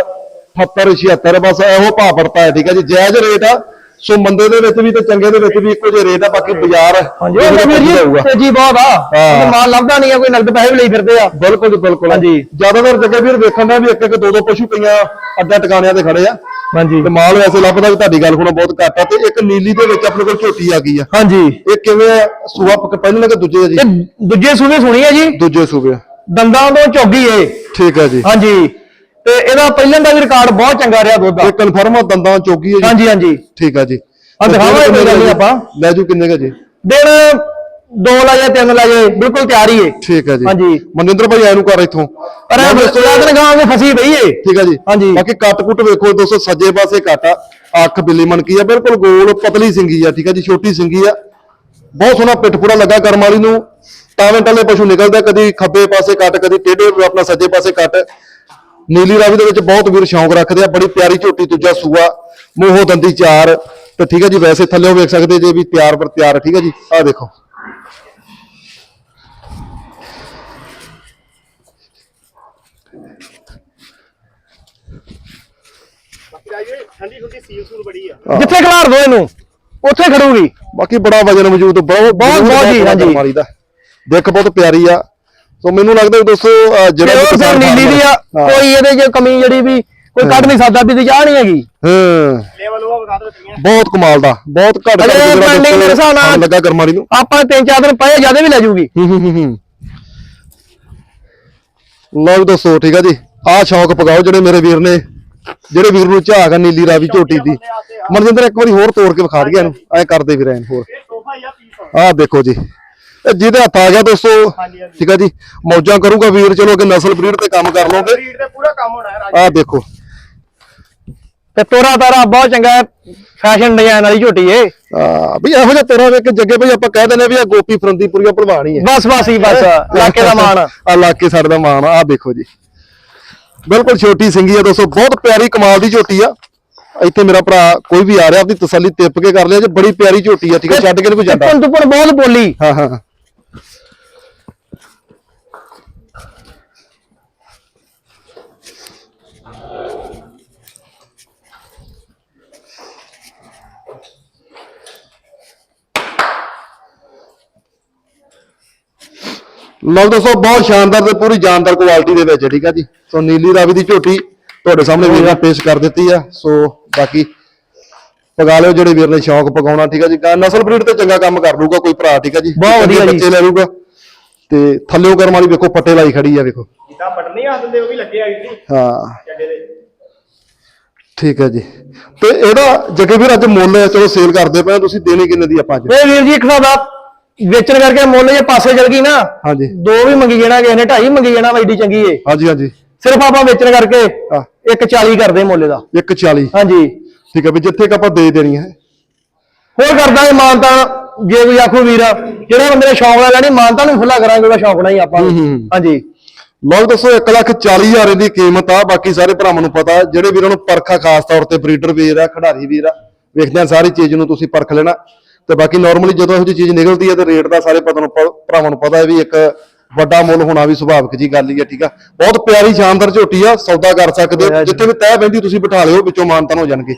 78 76 ਬਸ ਇਹੋ ਭਾਅ ਪੜਤਾ ਹੈ ਠੀਕ ਹੈ ਜੀ। ਜਾਇਜ਼ ਰੇਟ ਆ ਸੋ ਮੰਦੇ ਦੇ ਵਿੱਚ ਵੀ ਤੇ ਚੰਗੇ ਦੇ ਵਿੱਚ ਵੀ ਇੱਕੋ ਜਿਹੇ ਰੇਟ ਆ ਬਾਕੀ ਬਾਜ਼ਾਰ ਹਾਂਜੀ ਉਹ ਤਾਂ ਵੀਰ ਜੀ ਹੋਊਗਾ ਤੇਜੀ ਬਹੁਤ ਆ। ਮਾਲ ਲੱਭਦਾ ਨਹੀਂ ਆ ਕੋਈ ਨਗਦ ਪੈਸੇ ਵੀ ਲਈ ਫਿਰਦੇ ਆ। ਬਿਲਕੁਲ ਜੀ ਬਿਲਕੁਲ। ਹਾਂਜੀ। ਜ਼ਿਆਦਾਤਰ ਜੱਗੇ ਵੀਰ ਵੇਖਣ ਦਾ ਵੀ ਇੱਕ ਇੱਕ ਦੋ ਦੋ ਪਸ਼ੂ ਪਈਆਂ ਅੱਡਾ ਟਿਕਾਣਿਆਂ ਤੇ ਖੜੇ ਆ। ਹਾਂਜੀ। ਤੇ ਮਾਲ ਵੈਸੇ ਲੱਭਦਾ ਵੀ ਤੁਹਾਡੀ ਗੱਲ ਸੁਣੋ ਬਹੁਤ ਘੱਟ ਆ ਤੇ ਇੱਕ ਨੀਲੀ ਦੇ ਵਿੱਚ ਆਪਣੇ ਕੋਲ ਝੋਟੀ ਆ ਗਈ ਆ। ਹਾਂਜੀ। ਇਹ ਕਿਵੇਂ ਆ? ਸੂਆ ਪ- ਪਹਿਲੇ ਕਿ ਦੂਜੇ ਆ ਜੀ? ਦੂਜੇ ਸੂਬੇ ਸੁਣੀ ਹੈ ਜੀ? ਦੂਜੇ ਸੂਬੇ ਆ। ਦੰਦਾਂ ਤੋਂ ਝੋਗੀ ਏ। ਠੀਕ ਹੈ ਜੀ। ਹਾਂਜੀ। ਤੇ ਇਹਦਾ ਪਹਿਲਾਂ ਦਾ ਵੀ ਰਿਕਾਰਡ ਬਹੁਤ ਚੰਗਾ ਰਿਹਾ ਦੁੱਧ ਦਾ। ਇਹ ਕਨਫਰਮ ਆ ਦੰਦਾਂ ਚੋਗੀ ਹੈ ਜੀ। ਹਾਂਜੀ ਹਾਂਜੀ। ਠੀਕ ਆ ਜੀ। ਆ ਦਿਖਾਵਾਂਗੇ ਕੋਈ ਗੱਲ ਨਹੀਂ ਆਪਾਂ। ਲੈ ਜੂ ਕਿੰਨੇ ਕਾ ਜੀ ਦਿਨ ਦੋ ਲਾਜੇ ਤਿੰਨ ਲਾਜੇ ਬਿਲਕੁਲ ਤਿਆਰੀ ਏ ਠੀਕ ਹੈ ਜੀ। ਹਾਂਜੀ। ਮਨਿੰਦਰ ਭਾਈ ਐਨੂੰ ਕਰ ਇੱਥੋਂ। ਅਰੇ ਰਾਜਨ ਗਾਂ ਦੇ ਫਸੀ ਪਈ ਏ। ਠੀਕ ਹੈ ਜੀ। ਹਾਂਜੀ। ਬਾਕੀ ਕੱਟ ਕੁੱਟ ਵੇਖੋ ਦੋਸਤੋ ਸੱਜੇ ਪਾਸੇ ਕੱਟ ਆ। ਅੱਖ ਬਿੱਲੀ ਮਣਕੀ ਆ ਬਿਲਕੁਲ ਗੋਲ ਪਤਲੀ ਸਿੰਗੀ ਆ ਠੀਕ ਹੈ ਜੀ ਛੋਟੀ ਸਿੰਗੀ ਆ। ਬਹੁਤ ਸੋਹਣਾ ਪਿੱਠ ਪੂੜਾ ਲੱਗਾ ਕਰਮ ਵਾਲੀ ਨੂੰ। ਟਾਵੇਂ ਟਾਲੇ ਪਸ਼ੂ ਨਿਕਲਦਾ ਕਦੀ ਖੱਬੇ ਪਾਸੇ ਕੱਟ ਕਦੀ ਟੇਢੇ ਆਪਣਾ ਸੱਜੇ ਪਾਸੇ ਕੱਟ। ਨੀਲੀ ਰਾਵੀ ਦੇ ਵਿੱਚ ਬਹੁਤ ਵੀਰ ਸ਼ੌਂਕ ਰੱਖਦੇ ਆ ਬੜੀ ਪਿਆਰੀ ਝੋਟੀ ਦੂਜਾ ਸੂਆ ਮੋਹੋ ਦੰਦੀ ਚਾਰ ਤੇ ਠੀਕ ਹੈ ਜੀ ਵੈਸੇ ਥੱਲੇੋਂ ਵੇਖ ਸਕਦੇ ਜੇ ਵੀ ਤਿਆਰ ਪਰ ਤਿਆਰ ਠੀਕ ਹੈ ਜੀ ਆਹ ਦੇਖੋ। ਜਿੱਥੇ ਖਿਲਾਰ ਦੋ ਇਹਨੂੰ ਉੱਥੇ ਖੜੂਗੀ ਬਾਕੀ ਬੜਾ ਵਜਨ ਮੌਜੂਦ ਬਹੁਤ ਬਹੁਤ- ਬਹੁਤ ਜੀ, ਹਾਂਜੀ। ਮਾਰੀ ਦਾ ਦੇਖ ਬਹੁਤ ਪਿਆਰੀ ਆ ਸੋ ਮੈਨੂੰ ਲੱਗਦਾ ਵੀ ਦੋਸਤੋ ਜਿਹੜਾ ਨੀਲੀ ਦੀ ਆ। ਕੋਈ ਇਹਦੇ 'ਚ ਕਮੀ ਜਿਹੜੀ ਵੀ ਕੋਈ ਕੱਢ ਨਹੀਂ ਸਕਦਾ ਵੀ ਦੀ ਚਾਹ ਨਹੀਂ ਹੈਗੀ। ਹਾਂ। ਲੈਵਲ ਉਹ ਵਧਾ ਦਿੱਤੀਆਂ। ਬਹੁਤ ਕਮਾਲ ਦਾ ਬਹੁਤ ਘੱਟ ਦੋਸਤੋ ਮੇਰੇ ਹਿਸਾਬ ਨਾਲ- ਸਾਨੂੰ ਲੱਗਾ ਕਰਮਾਰੀ ਨੂੰ। ਆਪਾਂ ਤਿੰਨ ਚਾਰ ਦਿਨ ਪਏ ਜ਼ਿਆਦਾ ਵੀ ਲੈ ਜੂਗੀ। ਹੂੰ ਹੂੰ ਹੂੰ ਹੂੰ। ਲਓ ਦੋਸਤੋ ਠੀਕ ਆ ਜੀ। ਆਹ ਸ਼ੌਕ ਪਗਾਓ ਜਿਹੜੇ ਮੇਰੇ ਵੀਰ ਨੇ ਜਿਹੜੇ ਵੀਰ ਨੂੰ ਝਾਕ ਆ ਨੀਲੀ ਰਾਵੀ ਝੋਟੀ ਦੀ। ਮਨਜਿੰਦਰ ਇੱਕ ਵਾਰੀ ਹੋਰ ਤੋੜ ਕੇ ਵਿਖਾ ਦਈਏ ਇਹਨੂੰ। ਐ ਕਰਦੇ ਵੀ ਰਹਿਣ ਹੋਰ। ਆ ਆਹ ਦੇਖੋ ਜੀ। ਇਹ ਜਿਹਦੇ ਹੱਥ ਆ ਗਿਆ ਦੋਸਤੋ। ਠੀਕ ਆ ਜੀ। ਮੌਜਾਂ ਕਰੂਗਾ ਵੀਰ ਚਲੋ ਕਿ ਨਸਲ ਬਰੀਡ ਤੇ ਕੰਮ ਕਰ ਲਓਗੇ। ਬਰੀਡ ਤੇ ਪੂਰਾ ਕੰਮ ਹੋਣਾ ਹੈ ਰਾਜ। ਆਹ ਦੇਖੋ। ਤੇ ਤੋਰਾ ਤਾਰਾ ਬਹੁਤ ਚੰਗਾ ਫੈਸ਼ਨ ਡਿਜ਼ਾਈਨ ਵਾਲੀ ਝੋਟੀ ਏ। ਆ ਵੀ ਇਹੋ ਜਿਹਾ ਤੇਰਾ ਵੇਖ ਕੇ ਜੱਗੇ ਭਾਈ ਆਪਾਂ ਕਹਿ ਦਿੰਦੇ ਆ ਵੀ ਆ ਗੋਪੀ ਫਰੰਦੀਪੁਰੀਆ ਭਲਵਾਨ ਹੀ ਹੈ। ਬਸ ਬਸ ਹੀ ਬਸ। ਇਲਾਕੇ ਦਾ ਮਾਣ ਆ। ਇਲਾਕੇ ਸਾਡੇ ਦਾ ਮਾਣ ਆ। ਦੇਖੋ ਜੀ। ਬਿਲਕੁਲ ਛੋਟੀ ਸਿੰਗੀ ਆ ਦੋਸਤੋ ਬਹੁਤ ਪਿਆਰੀ ਕਮਾਲ ਦੀ ਝੋਟੀ ਆ। ਇੱਥੇ ਮੇਰਾ ਭਰਾ ਕੋਈ ਵੀ ਆ ਰਿਹਾ ਆਪਦੀ ਤਸੱਲੀ ਤਿੱਪ ਕੇ ਕਰ ਲਿਆ ਜੇ ਬੜੀ ਪਿਆਰੀ ਝੋਟੀ ਆ ਠੀਕ ਹੈ ਛੱਡ ਕੇ ਨੀ ਕੋਈ ਜਾਂਦਾ। ਟੁੱਪਣ ਟੁੱਪਣ ਬਹੁਤ ਬੋਲੀ। ਹਾਂ ਹਾਂ। ਲਓ ਦੋਸਤੋ ਬਹੁਤ ਸ਼ਾਨਦਾਰ ਤੇ ਪੂਰੀ ਜਾਨਦਾਰ ਕੁਆਲਿਟੀ ਦੇ ਵਿੱਚ ਹੈ, ਠੀਕ ਆ ਜੀ? ਸੋ ਨੀਲੀ ਰਾਵੀ ਦੀ ਝੋਟੀ ਤੁਹਾਡੇ ਸਾਹਮਣੇ ਵੀਰ ਪੇਸ਼ ਕਰ ਦਿੱਤੀ ਆ। ਸੋ ਬਾਕੀ ਪਗਾ ਲਿਓ ਜਿਹੜੇ ਵੀਰ ਨੇ ਸ਼ੌਂਕ ਪਗਾਉਣਾ ਠੀਕ ਆ ਜੀ? ਗਾ- ਨਸਲ ਬਰੀਡ ਤੇ ਚੰਗਾ ਕੰਮ ਕਰ ਲੂਗਾ ਕੋਈ ਭਰਾ ਠੀਕ ਆ ਜੀ? ਬਹੁਤ ਵਧੀਆ ਜੀ। ਬੱਚੇ ਲੈ ਲੂਗਾ ਤੇ ਥੱਲਿਓ ਕਰਮ ਵਾਲੀ ਵੇਖੋ ਪੱਟੇ ਲਾਈ ਖੜੀ ਆ ਵੇਖੋ। ਜਿੱਦਾਂ ਪਟਨੀ ਆ ਦਿੰਦੇ ਉਹ ਵੀ ਲੱਗੇ ਆਈ ਸੀ ਹਾਂ। ਚੱਡੇ ਦੇ। ਠੀਕ ਹੈ ਜੀ। ਤੇ ਇਹਦਾ ਜੱਗੇ ਵੀਰ ਅੱਜ ਮੁੱਲ ਚਲੋ ਸੇਲ ਕਰਦੇ ਪਏ ਆ, ਤੁਸੀਂ ਦੇਣੀ ਕਿੰਨੇ ਦੀ ਆਪਾਂ ਅੱਜ ਇਹ ਵੀਰ ਜੀ ਇੱਕ ਦਾ ਵੇਚਣ ਕਰਕੇ ਮੁੱਲ ਜੇ ਪਾਸੇ ਚਲ ਗਈ ਨਾ ਹਾਂਜੀ। ਦੋ ਵੀ ਮੰਗੀ ਜਾਣਾ ਕਿਸੇ ਨੇ ਢਾਈ ਮੰਗੀ ਜਾਣਾ ਵੈਡੀ ਚੰਗੀ ਏ। ਹਾਂਜੀ ਹਾਂਜੀ। ਸਿਰਫ ਆਪਾਂ ਵੇਚਣ ਕਰਕੇ ਹਾਂ। 140 ਕਰਦੇ ਮੁੱਲ ਦਾ 140 ਹਾਂਜੀ। ਠੀਕ ਹੈ ਵੀ ਜਿੱਥੇ ਕ ਆਪਾਂ ਦੇ ਦੇਣੀ ਹੈ। ਹੋਰ ਕਰਦਾ ਇਹ ਮਾਨਤਾ ਜੇ ਕੋਈ ਆਖੋ ਵੀਰ ਜਿਹੜਾ ਬੰਦੇ ਨੇ ਸ਼ੌਂਕ ਨਾਲ ਲੈਣੀ ਮਾਨਤਾ ਨੂੰ ਖੁੱਲਾ ਕਰਾਂਗੇ ਉਹਦਾ ਸ਼ੌਂਕ ਨਹੀਂ ਆਪਾਂ। ਨੂੰ। ਹੂੰ, ਹੂੰ। ਹਾਂਜੀ। ਲਓ ਦੱਸੋ 1 ਲੱਖ 40 ਹਜ਼ਾਰ ਦੀ ਕੀਮਤ ਆ ਬਾਕੀ ਸਾਰੇ ਭਰਾਵਾਂ ਨੂੰ ਪਤਾ ਜਿਹੜੇ ਵੀਰਾਂ ਨੂੰ ਪਰਖਾ ਖਾਸ ਤੌਰ ਤੇ ਬਰੀਡਰ ਵੀਰ ਆ ਖਿਡਾਰੀ ਵੀਰ ਆ ਵੇਖਦੇ ਆ ਸਾਰੀ ਚੀਜ਼ ਨੂੰ ਤੁਸੀਂ ਪਰਖ ਲੈਣਾ। ਤੇ ਬਾਕੀ ਨਾਰਮਲੀ ਜਦੋਂ ਇਹੋ ਜਿਹੀ ਚੀਜ਼ ਨਿਕਲਦੀ ਹੈ ਤੇ ਰੇਟ ਦਾ ਸਾਰੇ ਪਤਾ ਨੂੰ ਭਰਾਵਾਂ ਨੂੰ ਪਤਾ ਹੈ ਵੀ ਇੱਕ ਵੱਡਾ ਮੁੱਲ ਹੋਣਾ ਵੀ ਸੁਭਾਵਿਕ ਜੀ ਗੱਲ ਹੀ ਹੈ ਠੀਕ ਆ? ਬਹੁਤ ਪਿਆਰੀ ਸ਼ਾਨਦਾਰ ਝੋਟੀ ਆ ਸੌਦਾ ਕਰ ਸਕਦੇ ਹੋ। ਜਿੱਥੇ ਵੀ ਤੈਅ ਬੈਂਦੀ ਤੁਸੀਂ ਬਿਠਾ ਲਿਓ ਵਿੱਚੋਂ ਮਾਨਤਨ ਹੋ ਜਾਣਗੇ।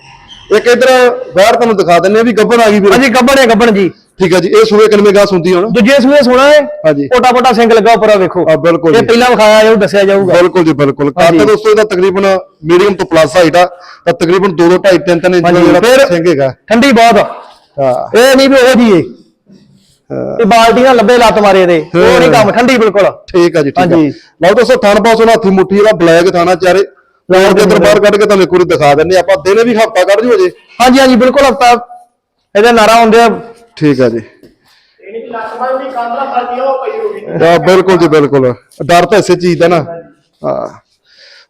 ਇੱਕ ਇਧਰ ਬਾਹਰ ਤੁਹਾਨੂੰ ਦਿਖਾ ਦਿੰਨੇ ਆ ਵੀ ਗੱਬਰ ਆ ਗਈ ਵੀਰ। ਹਾਂਜੀ ਗੱਬਣ ਹੈ ਗੱਬਣ ਜੀ। ਠੀਕ ਆ ਜੀ ਇਹ ਸੂਏ ਕਿੰਨੇ ਗਾਸ ਹੁੰਦੀ ਹੁਣ? ਦੂਜੇ ਸੂਏ ਸੋਣਾ ਹੈ। ਹਾਂਜੀ। ਪੋਟਾ ਪੋਟਾ ਸਿੰਘ ਲੱਗਾ ਉੱਪਰ ਆ ਵੇਖੋ। ਆ ਬਿਲਕੁਲ ਇਹ ਪਹਿਲਾਂ ਵਿਖਾਇਆ ਜਾਊ ਦੱਸਿਆ ਜਾਊਗਾ। ਬਿਲਕੁਲ ਜੀ ਬਿਲਕੁਲ। ਕਾਟਾ ਦੋਸਤੋ ਇਹਦਾ ਤਕਰੀਬਨ ਮੀਡੀਅਮ ਤੋਂ ਪਲੱਸ ਹਾਈਟ ਆ। ਤਾਂ ਤਕਰੀਬਨ 2 2 2.5 3 3 ਇੰਚ ਜਿਹੜਾ ਸਿੰਘ ਹੈਗਾ। ਠੰਡੀ ਬਹੁਤ। ਹਾਂ। ਇਹ ਨਹੀਂ ਵੀ ਉਹ ਜੀ ਇਹ ਬਾਲਟੀ ਨਾਲ ਲੱਭੇ ਲੱਤ ਮਾਰੇ ਦੇ ਉਹ ਨਹੀਂ ਕੰਮ ਠੰਡੀ ਬਿਲਕੁਲ। ਠੀਕ ਆ ਜੀ ਠੀਕ ਆ। ਹਾਂਜੀ। ਲਓ ਦੋਸਤੋ ਥਣ ਪਾਸ ਉਹਨਾਂ ਹੱਥੀ ਮੁੱਠੀ ਇਹਦਾ ਬਲੈਕ ਥਾਣਾ ਚਾਰੇ। ਲਾਉਣ ਦੇ ਦਰਬਾਰ ਕੱਢ ਕੇ ਤੁਹਾਨੂੰ ਇੱਕ ਵਾਰੀ ਦਿਖਾ ਦਿੰਨੇ ਆਪਾਂ ਦਿਨੇ ਵੀ ਹਫਤਾ ਕੱਢ ਜੇ ਹਾਂਜੀ ਹਾਂਜੀ ਬਿਲਕੁਲ ਹਫਤਾ। ਇਹਦੇ ਨਾਰਾ ਹੁੰਦੇ ਆ। ਠੀਕ ਆ ਜੀ। ਬਿਲਕੁਲ ਜੀ ਬਿਲਕੁਲ। ਡਰ ਤਾਂ ਇਸੇ ਚੀਜ਼ ਦਾ ਨਾ। ਹਾਂ।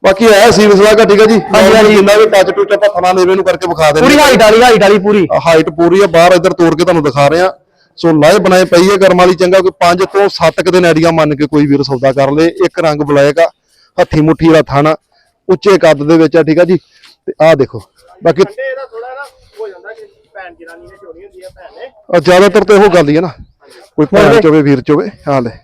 ਬਾਕੀ ਹੈ ਸੀਰੀਅਸ ਲਾਗਾ ਠੀਕ ਆ ਜੀ। ਹਾਂਜੀ, ਹਾਂਜੀ। ਜਿੰਨਾ ਵੀ ਟੱਚ ਟੁੱਚ ਆਪਾਂ ਥਣਾ ਲੇਵੇ ਨੂੰ ਕਰਕੇ ਵਿਖਾ ਦਿੰਦੇ ਪੂਰੀ ਹਾਈਟ ਵਾਲੀ ਹਾਈਟ ਵਾਲੀ ਪੂਰੀ। ਹਾਈਟ ਪੂਰੀ ਆ ਬਾਹਰ ਇੱਧਰ ਤੋੜ ਕੇ ਤੁਹਾਨੂੰ ਦਿਖਾ ਰਹੇ ਆ ਸੋ ਲਾਏ ਬਣਾਏ ਪਈ ਹੈ ਗਰਮ ਵਾਲੀ ਚੰਗਾ ਕੋਈ 5 ਤੋਂ 7 ਕ ਦਿਨ ਐਡੀਆਂ ਮੰਨ ਕੇ ਕੋਈ ਵੀਰ ਸੌਦਾ ਕਰ ਲੇ। ਇੱਕ ਰੰਗ ਬਲੈਕ ਆ ਹੱਥੀ ਮੁੱਠੀ ਵਾਲਾ ਥਾਣਾ ਉੱਚੇ ਕੱਦ ਦੇ ਵਿੱਚ ਆ ਠੀਕ ਆ ਜੀ। ਤੇ ਆਹ ਦੇਖੋ ਬਾਕੀ ਇਹਦਾ ਥੋੜਾ ਨਾ ਹੋ ਜਾਂਦਾ ਕਿ ਭੈਣ ਜਨਾਨੀ ਨੇ ਚੋਰੀ ਹੁੰਦੀ ਆ ਭੈਣ ਨੇ। ਆਹ ਜ਼ਿਆਦਾਤਰ ਤੇ ਇਹੋ ਗੱਲ ਹੀ ਹੈ ਨਾ। ਕੋਈ ਭੈਣ ਚੋਵੇ ਵੀਰ ਚੋਵੇ ਹਾਂ ਲੈ।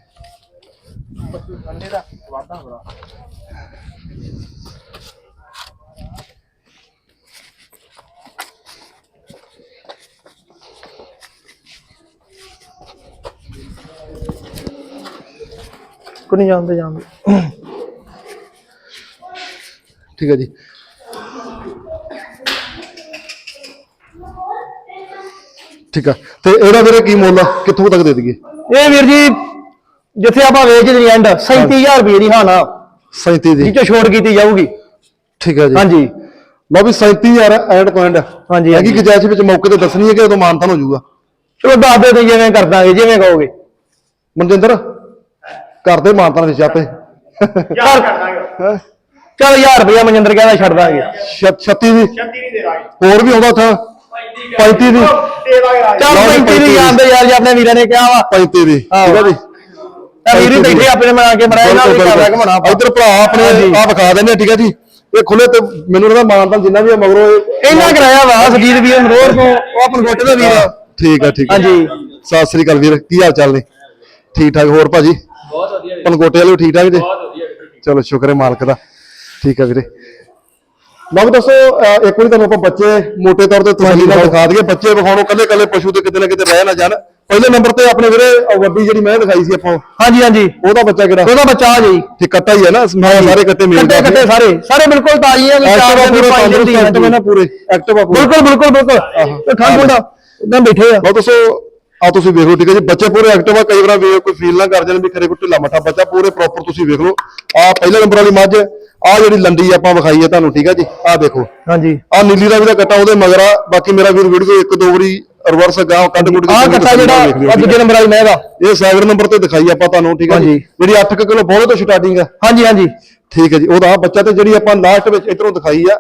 ਦਾ ਕੋਈ ਨਹੀਂ ਜਾਣਦੇ ਜਾਣਦੇ ਠੀਕ ਆ ਜੀ। ਠੀਕ ਆ ਤੇ ਇਹਦਾ ਵੀਰੇ ਕੀ ਮੁੱਲ ਆ? ਕਿੱਥੋਂ ਤੱਕ ਦੇ ਦਈਏ? ਇਹ ਵੀਰ ਜੀ ਜਿੱਥੇ ਆਪਾਂ ਵੇਚ ਲਈ ਐਂਡ 37000 ਰੁਪਏ ਦੀ ਹਾਨਾ 37 ਦੀ। ਜਿੱਚੋਂ ਛੋਟ ਕੀਤੀ ਜਾਊਗੀ। ਠੀਕ ਆ ਜੀ। ਹਾਂਜੀ। ਲਓ ਵੀ 37000 ਐਂਡ ਪੁਆਇੰਟ ਹਾਂਜੀ, ਹੈਗੀ। ਗੁਜਾਇਸ਼ ਵਿੱਚ ਮੌਕੇ ਤੇ ਦੱਸਣੀ ਹੈ ਕਿ ਉਦੋਂ ਮਾਨਤਾਨ ਹੋ ਜਾਊਗਾ ਚਲੋ ਦੱਸ ਤੁਸੀਂ ਜਿਵੇਂ ਕਰ ਦਾਂਗੇ ਜਿਵੇਂ ਕਹੋਗੇ। ਮਨਜਿੰਦਰ? ਕਰਦੇ ਮਾਨਤਾਨ ਦੇ ਚਾਪੇ ਯਾਰ ਕਰ ਦਾਂਗੇ। ਚਲ 1000 ਰੁਪਏ ਮਨਜਿੰਦਰ ਕਹਿੰਦਾ ਛੱਡ ਦਾਂਗੇ। 36 ਦੀ। 36 ਨਹੀਂ ਦੇ ਦਾਂਗੇ। ਹੋਰ ਵੀ ਆਉਂਦਾ ਥਾ 35 ਦੀ। ਦੇ ਦਾਂਗੇ ਰਾਜ। ਚੱਲ ਲਓ ਜੀ, 35 ਦੀ ਜਾਣਦੇ ਯਾਰ ਜੀ ਆਪਣੇ ਵੀਰਾਂ ਨੇ ਕਿਹਾ ਵਾ। 35 ਦੀ। ਠੀਕ ਆ ਜੀ। ਤਾਂ ਵੀਰ ਹੀ ਬੈਠੇ ਆਪਣੇ ਬਣਾ ਕੇ ਬਣਾਏ ਨਾਲ ਵੀ ਕਰ ਘਮਣਾ ਇਧਰ ਭਰਾ ਆਪਣੇ ਹਾਂਜੀ। ਆ ਵਿਖਾ ਦਿੰਦੇ ਆ, ਠੀਕ ਆ ਜੀ। ਇਹ ਖੁੱਲੇ ਤੇ ਮੈਨੂੰ ਲੱਗਦਾ ਮਾਨਤਾਨ ਜਿੰਨਾ ਵੀ ਆ ਮਗਰੋਂ ਇਹ- ਇੰਨਾ ਕਰਾਇਆ ਵਾ ਸਜੀਤ ਵੀਰ ਮਰੋੜ ਤੋਂ ਉਹ ਆਪਣ ਗੋਟੇ ਦਾ ਵੀਰ ਆ। ਠੀਕ ਆ ਠੀਕ ਆ। ਹਾਂਜੀ। ਸਤਿ ਸ੍ਰੀ ਅਕਾਲ ਵੀਰ ਕੀ ਹਾਲ ਚਾਲ ਨੇ? ਠੀਕ ਠਾਕ ਹੋਰ ਭਾਜੀ? ਬਹੁਤ ਵਧੀਆ ਪਨਗੋਟੇ ਵਾਲੇ ਵੀ ਠੀਕ ਠਾਕ ਜੀ? ਬਹੁਤ ਵਧੀਆ ਚਲੋ ਸ਼ੁਕਰ ਹੈ ਮਾਲਕ ਦਾ। ਠੀਕ ਆ ਵੀਰੇ। ਲਓ ਵੀ ਦੱਸੋ ਅਹ ਇੱਕ ਵਾਰੀ ਤੁਹਾਨੂੰ ਆਪਾਂ ਬੱਚੇ ਮੋٹے ਤੌਰ ਤੇ ਤਸੱਲੀ ਨਾਲ ਦਿਖਾ ਦਈਏ। ਬੱਚੇ ਵਿਖਾਉਣੋਂ ਕੱਲੇ ਕੱਲੇ ਪਸ਼ੂ ਤੇ ਕਿਤੇ ਨਾ ਕਿਤੇ ਰਹਿ ਨਾ ਜਾਣ। ਪਹਿਲੇ ਨੰਬਰ ਤੇ ਆਪਣੇ ਵੀਰੇ ਵੱਡੀ ਜਿਹੜੀ ਮੈਂ ਦਿਖਾਈ ਸੀ ਆਪਾਂ। ਹਾਂਜੀ ਹਾਂਜੀ। ਉਹਦਾ ਬੱਚਾ ਕਿਹੜਾ? ਉਹਦਾ ਬੱਚਾ ਆ ਜੀ। ਤੇ ਕੱਟਾ ਹੀ ਹੈ ਨਾ ਸਾਰੇ ਕੱਟੇ ਮੇਲ ਕੱਟੇ ਕੱਟੇ ਸਾਰੇ। ਸਾਰੇ ਬਿਲਕੁਲ ਤਾਜ਼ੀਆਂ ਵੀ ਚਾਰ ਐਕਟਿਵਾ ਦਿਨ ਪੂਰੇ ਦੀ ਪੰਜ ਦਿਨ ਦੀ ਤੰਦਰੁਸਤ ਹੈ ਨਾ ਪੂਰੇ। ਐਕਟਿਵਾ ਪੂਰੇ। ਬਿਲਕੁਲ ਬਿਲਕੁਲ ਬਿਲਕੁਲ। ਤੇ ਠੰਡ ਹੁੰਦਾ ਉਦਾਂ ਬੈਠੇ ਆ। ਲਓ ਦੱਸੋ ਆ ਤੁਸੀਂ ਵੇਖੋ ਠੀਕ ਹੈ ਜੀ? ਬੱਚੇ ਪੂਰੇ ਐਕਟਿਵ ਆ ਕਈ ਵਾਰ ਵੀ ਕੋਈ ਫੀਲ ਨਾ ਕਰ ਜਾਣ ਵੀ ਖਰੇ ਕੋਈ ਢਿੱਲਾ ਮੱਠਾ ਬੱਚਾ ਪੂਰੇ ਪ੍ਰੋਪਰ ਤੁਸੀਂ ਵੇਖ ਲਓ। ਆ ਪਹਿਲੇ ਨੰਬਰ ਵਾਲੀ ਮੱਝ ਆ ਜਿਹੜੀ ਲੰਡੀ ਆਪਾਂ ਵਿਖਾਈ ਹੈ ਤੁਹਾਨੂੰ ਠੀਕ ਹੈ ਜੀ? ਆ ਦੇਖੋ। ਹਾਂਜੀ। ਆ ਨੀਲੀ ਵੀ ਦਾ ਕੱਟਾ ਉਹਦੇ ਮਗਰ ਆ ਬਾਕੀ ਮੇਰਾ ਵੀਰ ਵੀਡੀਓ ਇੱਕ ਦੋ ਵਾਰੀ ਰਿਵਰਸ ਗਾਂ ਕੱਢ ਕੁੱਟ ਕੇ ਤੁਸੀਂ ਕੱਟਾ ਜਿਹੜਾ ਆ ਦੂਜੇ। ਨੰਬਰ ਵਾਲੀ ਮੈਂ ਦਾ ਇਹ ਸੈਵਨ ਨੰਬਰ ਤੇ ਦਿਖਾਈ ਆਪਾਂ ਤੁਹਾਨੂੰ ਠੀਕ ਹੈ ਜੀ। ਜਿਹੜੀ 8 ਕਿਲੋ ਬੋਲੇ ਤੋਂ ਸਟਾਰਟਿੰਗ ਆ। ਹਾਂਜੀ ਹਾਂਜੀ। ਠੀਕ ਹੈ ਜੀ ਉਹਦਾ ਬੱਚਾ ਤੇ ਜਿਹੜੀ ਆਪਾਂ ਲਾਸਟ ਵਿੱਚ ਇਧਰੋਂ ਦਿਖਾਈ ਆ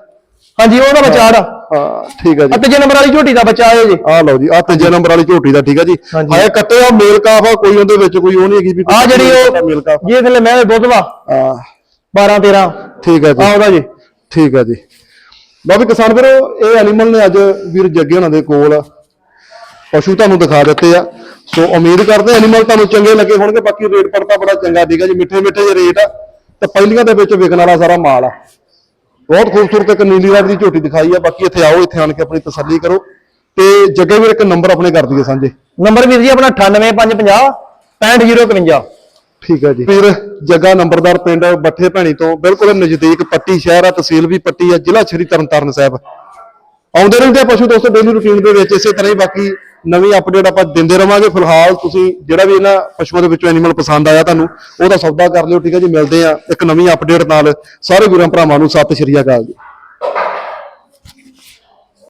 ਹਾਂਜੀ ਉਹਦਾ ਬੱਚਾ ਆ ਹਾਂ ਠੀਕ ਹੈ ਜੀ। ਆ ਤੀਜੇ ਨੰਬਰ ਵਾਲੀ ਝੋਟੀ ਦਾ ਬੱਚਾ ਆਇਆ ਜੀ। ਆ ਲਓ ਜੀ ਆ ਤੀਜੇ ਨੰਬਰ ਵਾਲੀ ਝੋਟੀ ਦਾ ਠੀਕ ਹੈ ਜੀ। ਹਾਂਜੀ। ਹਾਏ ਕੱਟੇ ਆ ਮੇਲ ਕਾਫ ਆ ਕੋਈ ਉਹਦੇ ਵਿੱਚ ਕੋਈ ਉਹ ਨਹੀਂ ਹੈਗੀ ਵੀ ਆ ਜਿਹੜੀ ਮੇਲ ਉਹ ਕਾਫ ਜੀ ਥੱਲੇ ਮੈਂ ਦੁੱਧ ਵਾ। ਆ 12 13 ਠੀਕ ਆ ਜੀ। ਉਹਦਾ ਜੀ। ਠੀਕ ਹੈ ਜੀ। ਲਓ ਵੀ ਕਿਸਾਨ ਵੀਰੋ ਇਹ ਐਨੀਮਲ ਨੇ ਅੱਜ ਵੀਰ ਜੱਗੇ ਉਹਨਾਂ ਦੇ ਕੋਲ। ਪਸ਼ੂ ਤੁਹਾਨੂੰ ਦਿਖਾ ਦਿੱਤੇ ਆ। ਸੋ ਉਮੀਦ ਕਰਦੇ ਐਨੀਮਲ ਤੁਹਾਨੂੰ ਚੰਗੇ ਲੱਗੇ ਹੋਣਗੇ। ਬਾਕੀ ਰੇਟ ਪੜਤਾ ਬੜਾ ਚੰਗਾ ਹੈ ਜੀ। ਮਿੱਠੇ ਮਿੱਠੇ ਜਿਹੇ ਰੇਟ ਆ ਤੇ ਪਹਿਲੀਆਂ ਦੇ ਵਿੱਚ ਵਿਕਣ ਵਾਲਾ ਸਾਰਾ ਮਾਲ ਆ। ਬਹੁਤ ਖੂਬਸੂਰਤ ਇੱਕ ਨੀਲੀ ਰੰਗ ਦੀ ਝੋਟੀ ਦਿਖਾਈ ਆ। ਬਾਕੀ ਇੱਥੇ ਆਓ ਇੱਥੇ ਆਣ ਕੇ ਆਪਣੀ ਤਸੱਲੀ ਕਰੋ। ਤੇ ਜੱਗੇ ਵੀਰ ਇੱਕ ਨੰਬਰ ਆਪਣੇ ਕਰ ਦਈਏ ਸਾਂਝੇ। ਨੰਬਰ ਵੀਰ ਜੀ ਆਪਣਾ 98550 65051 ਠੀਕ ਹੈ ਜੀ। ਵੀਰ। ਜੱਗਾ ਨੰਬਰਦਾਰ ਪਿੰਡ ਬੱਠੇ ਭੈਣੀ ਤੋਂ ਬਿਲਕੁਲ ਨਜ਼ਦੀਕ ਪੱਟੀ ਸ਼ਹਿਰ ਆ ਤਹਿਸੀਲ ਵੀ ਪੱਟੀ ਆ ਜ਼ਿਲ੍ਹਾ ਸ਼੍ਰੀ ਤਰਨਤਾਰਨ ਸਾਹਿਬ। ਆਉਂਦੇ ਰਹਿੰਦੇ ਆ ਪਸ਼ੂ ਦੋਸਤੋ ਡੇਲੀ ਰੁਟੀਨ ਦੇ ਵਿੱਚ ਇਸੇ ਤਰ੍ਹਾਂ ਹੀ ਬਾਕੀ ਨਵੀਂ ਅਪਡੇਟ ਆਪਾਂ ਦਿੰਦੇ ਰਵਾਂਗੇ। ਫਿਲਹਾਲ ਤੁਸੀਂ ਜਿਹੜਾ ਵੀ ਇਹਨਾਂ ਪਸ਼ੂਆਂ ਦੇ ਵਿੱਚੋਂ ਐਨੀਮਲ ਪਸੰਦ ਆਇਆ ਤੁਹਾਨੂੰ, ਉਹਦਾ ਸੌਦਾ ਕਰ ਲਿਓ, ਠੀਕ ਹੈ ਜੀ? ਮਿਲਦੇ ਆ ਇੱਕ ਨਵੀਂ ਅਪਡੇਟ ਨਾਲ। ਸਾਰੇ ਵੀਰਾਂ ਭਰਾਵਾਂ ਨੂੰ ਸਤਿ ਸ਼੍ਰੀ ਅਕਾਲ ਜੀ।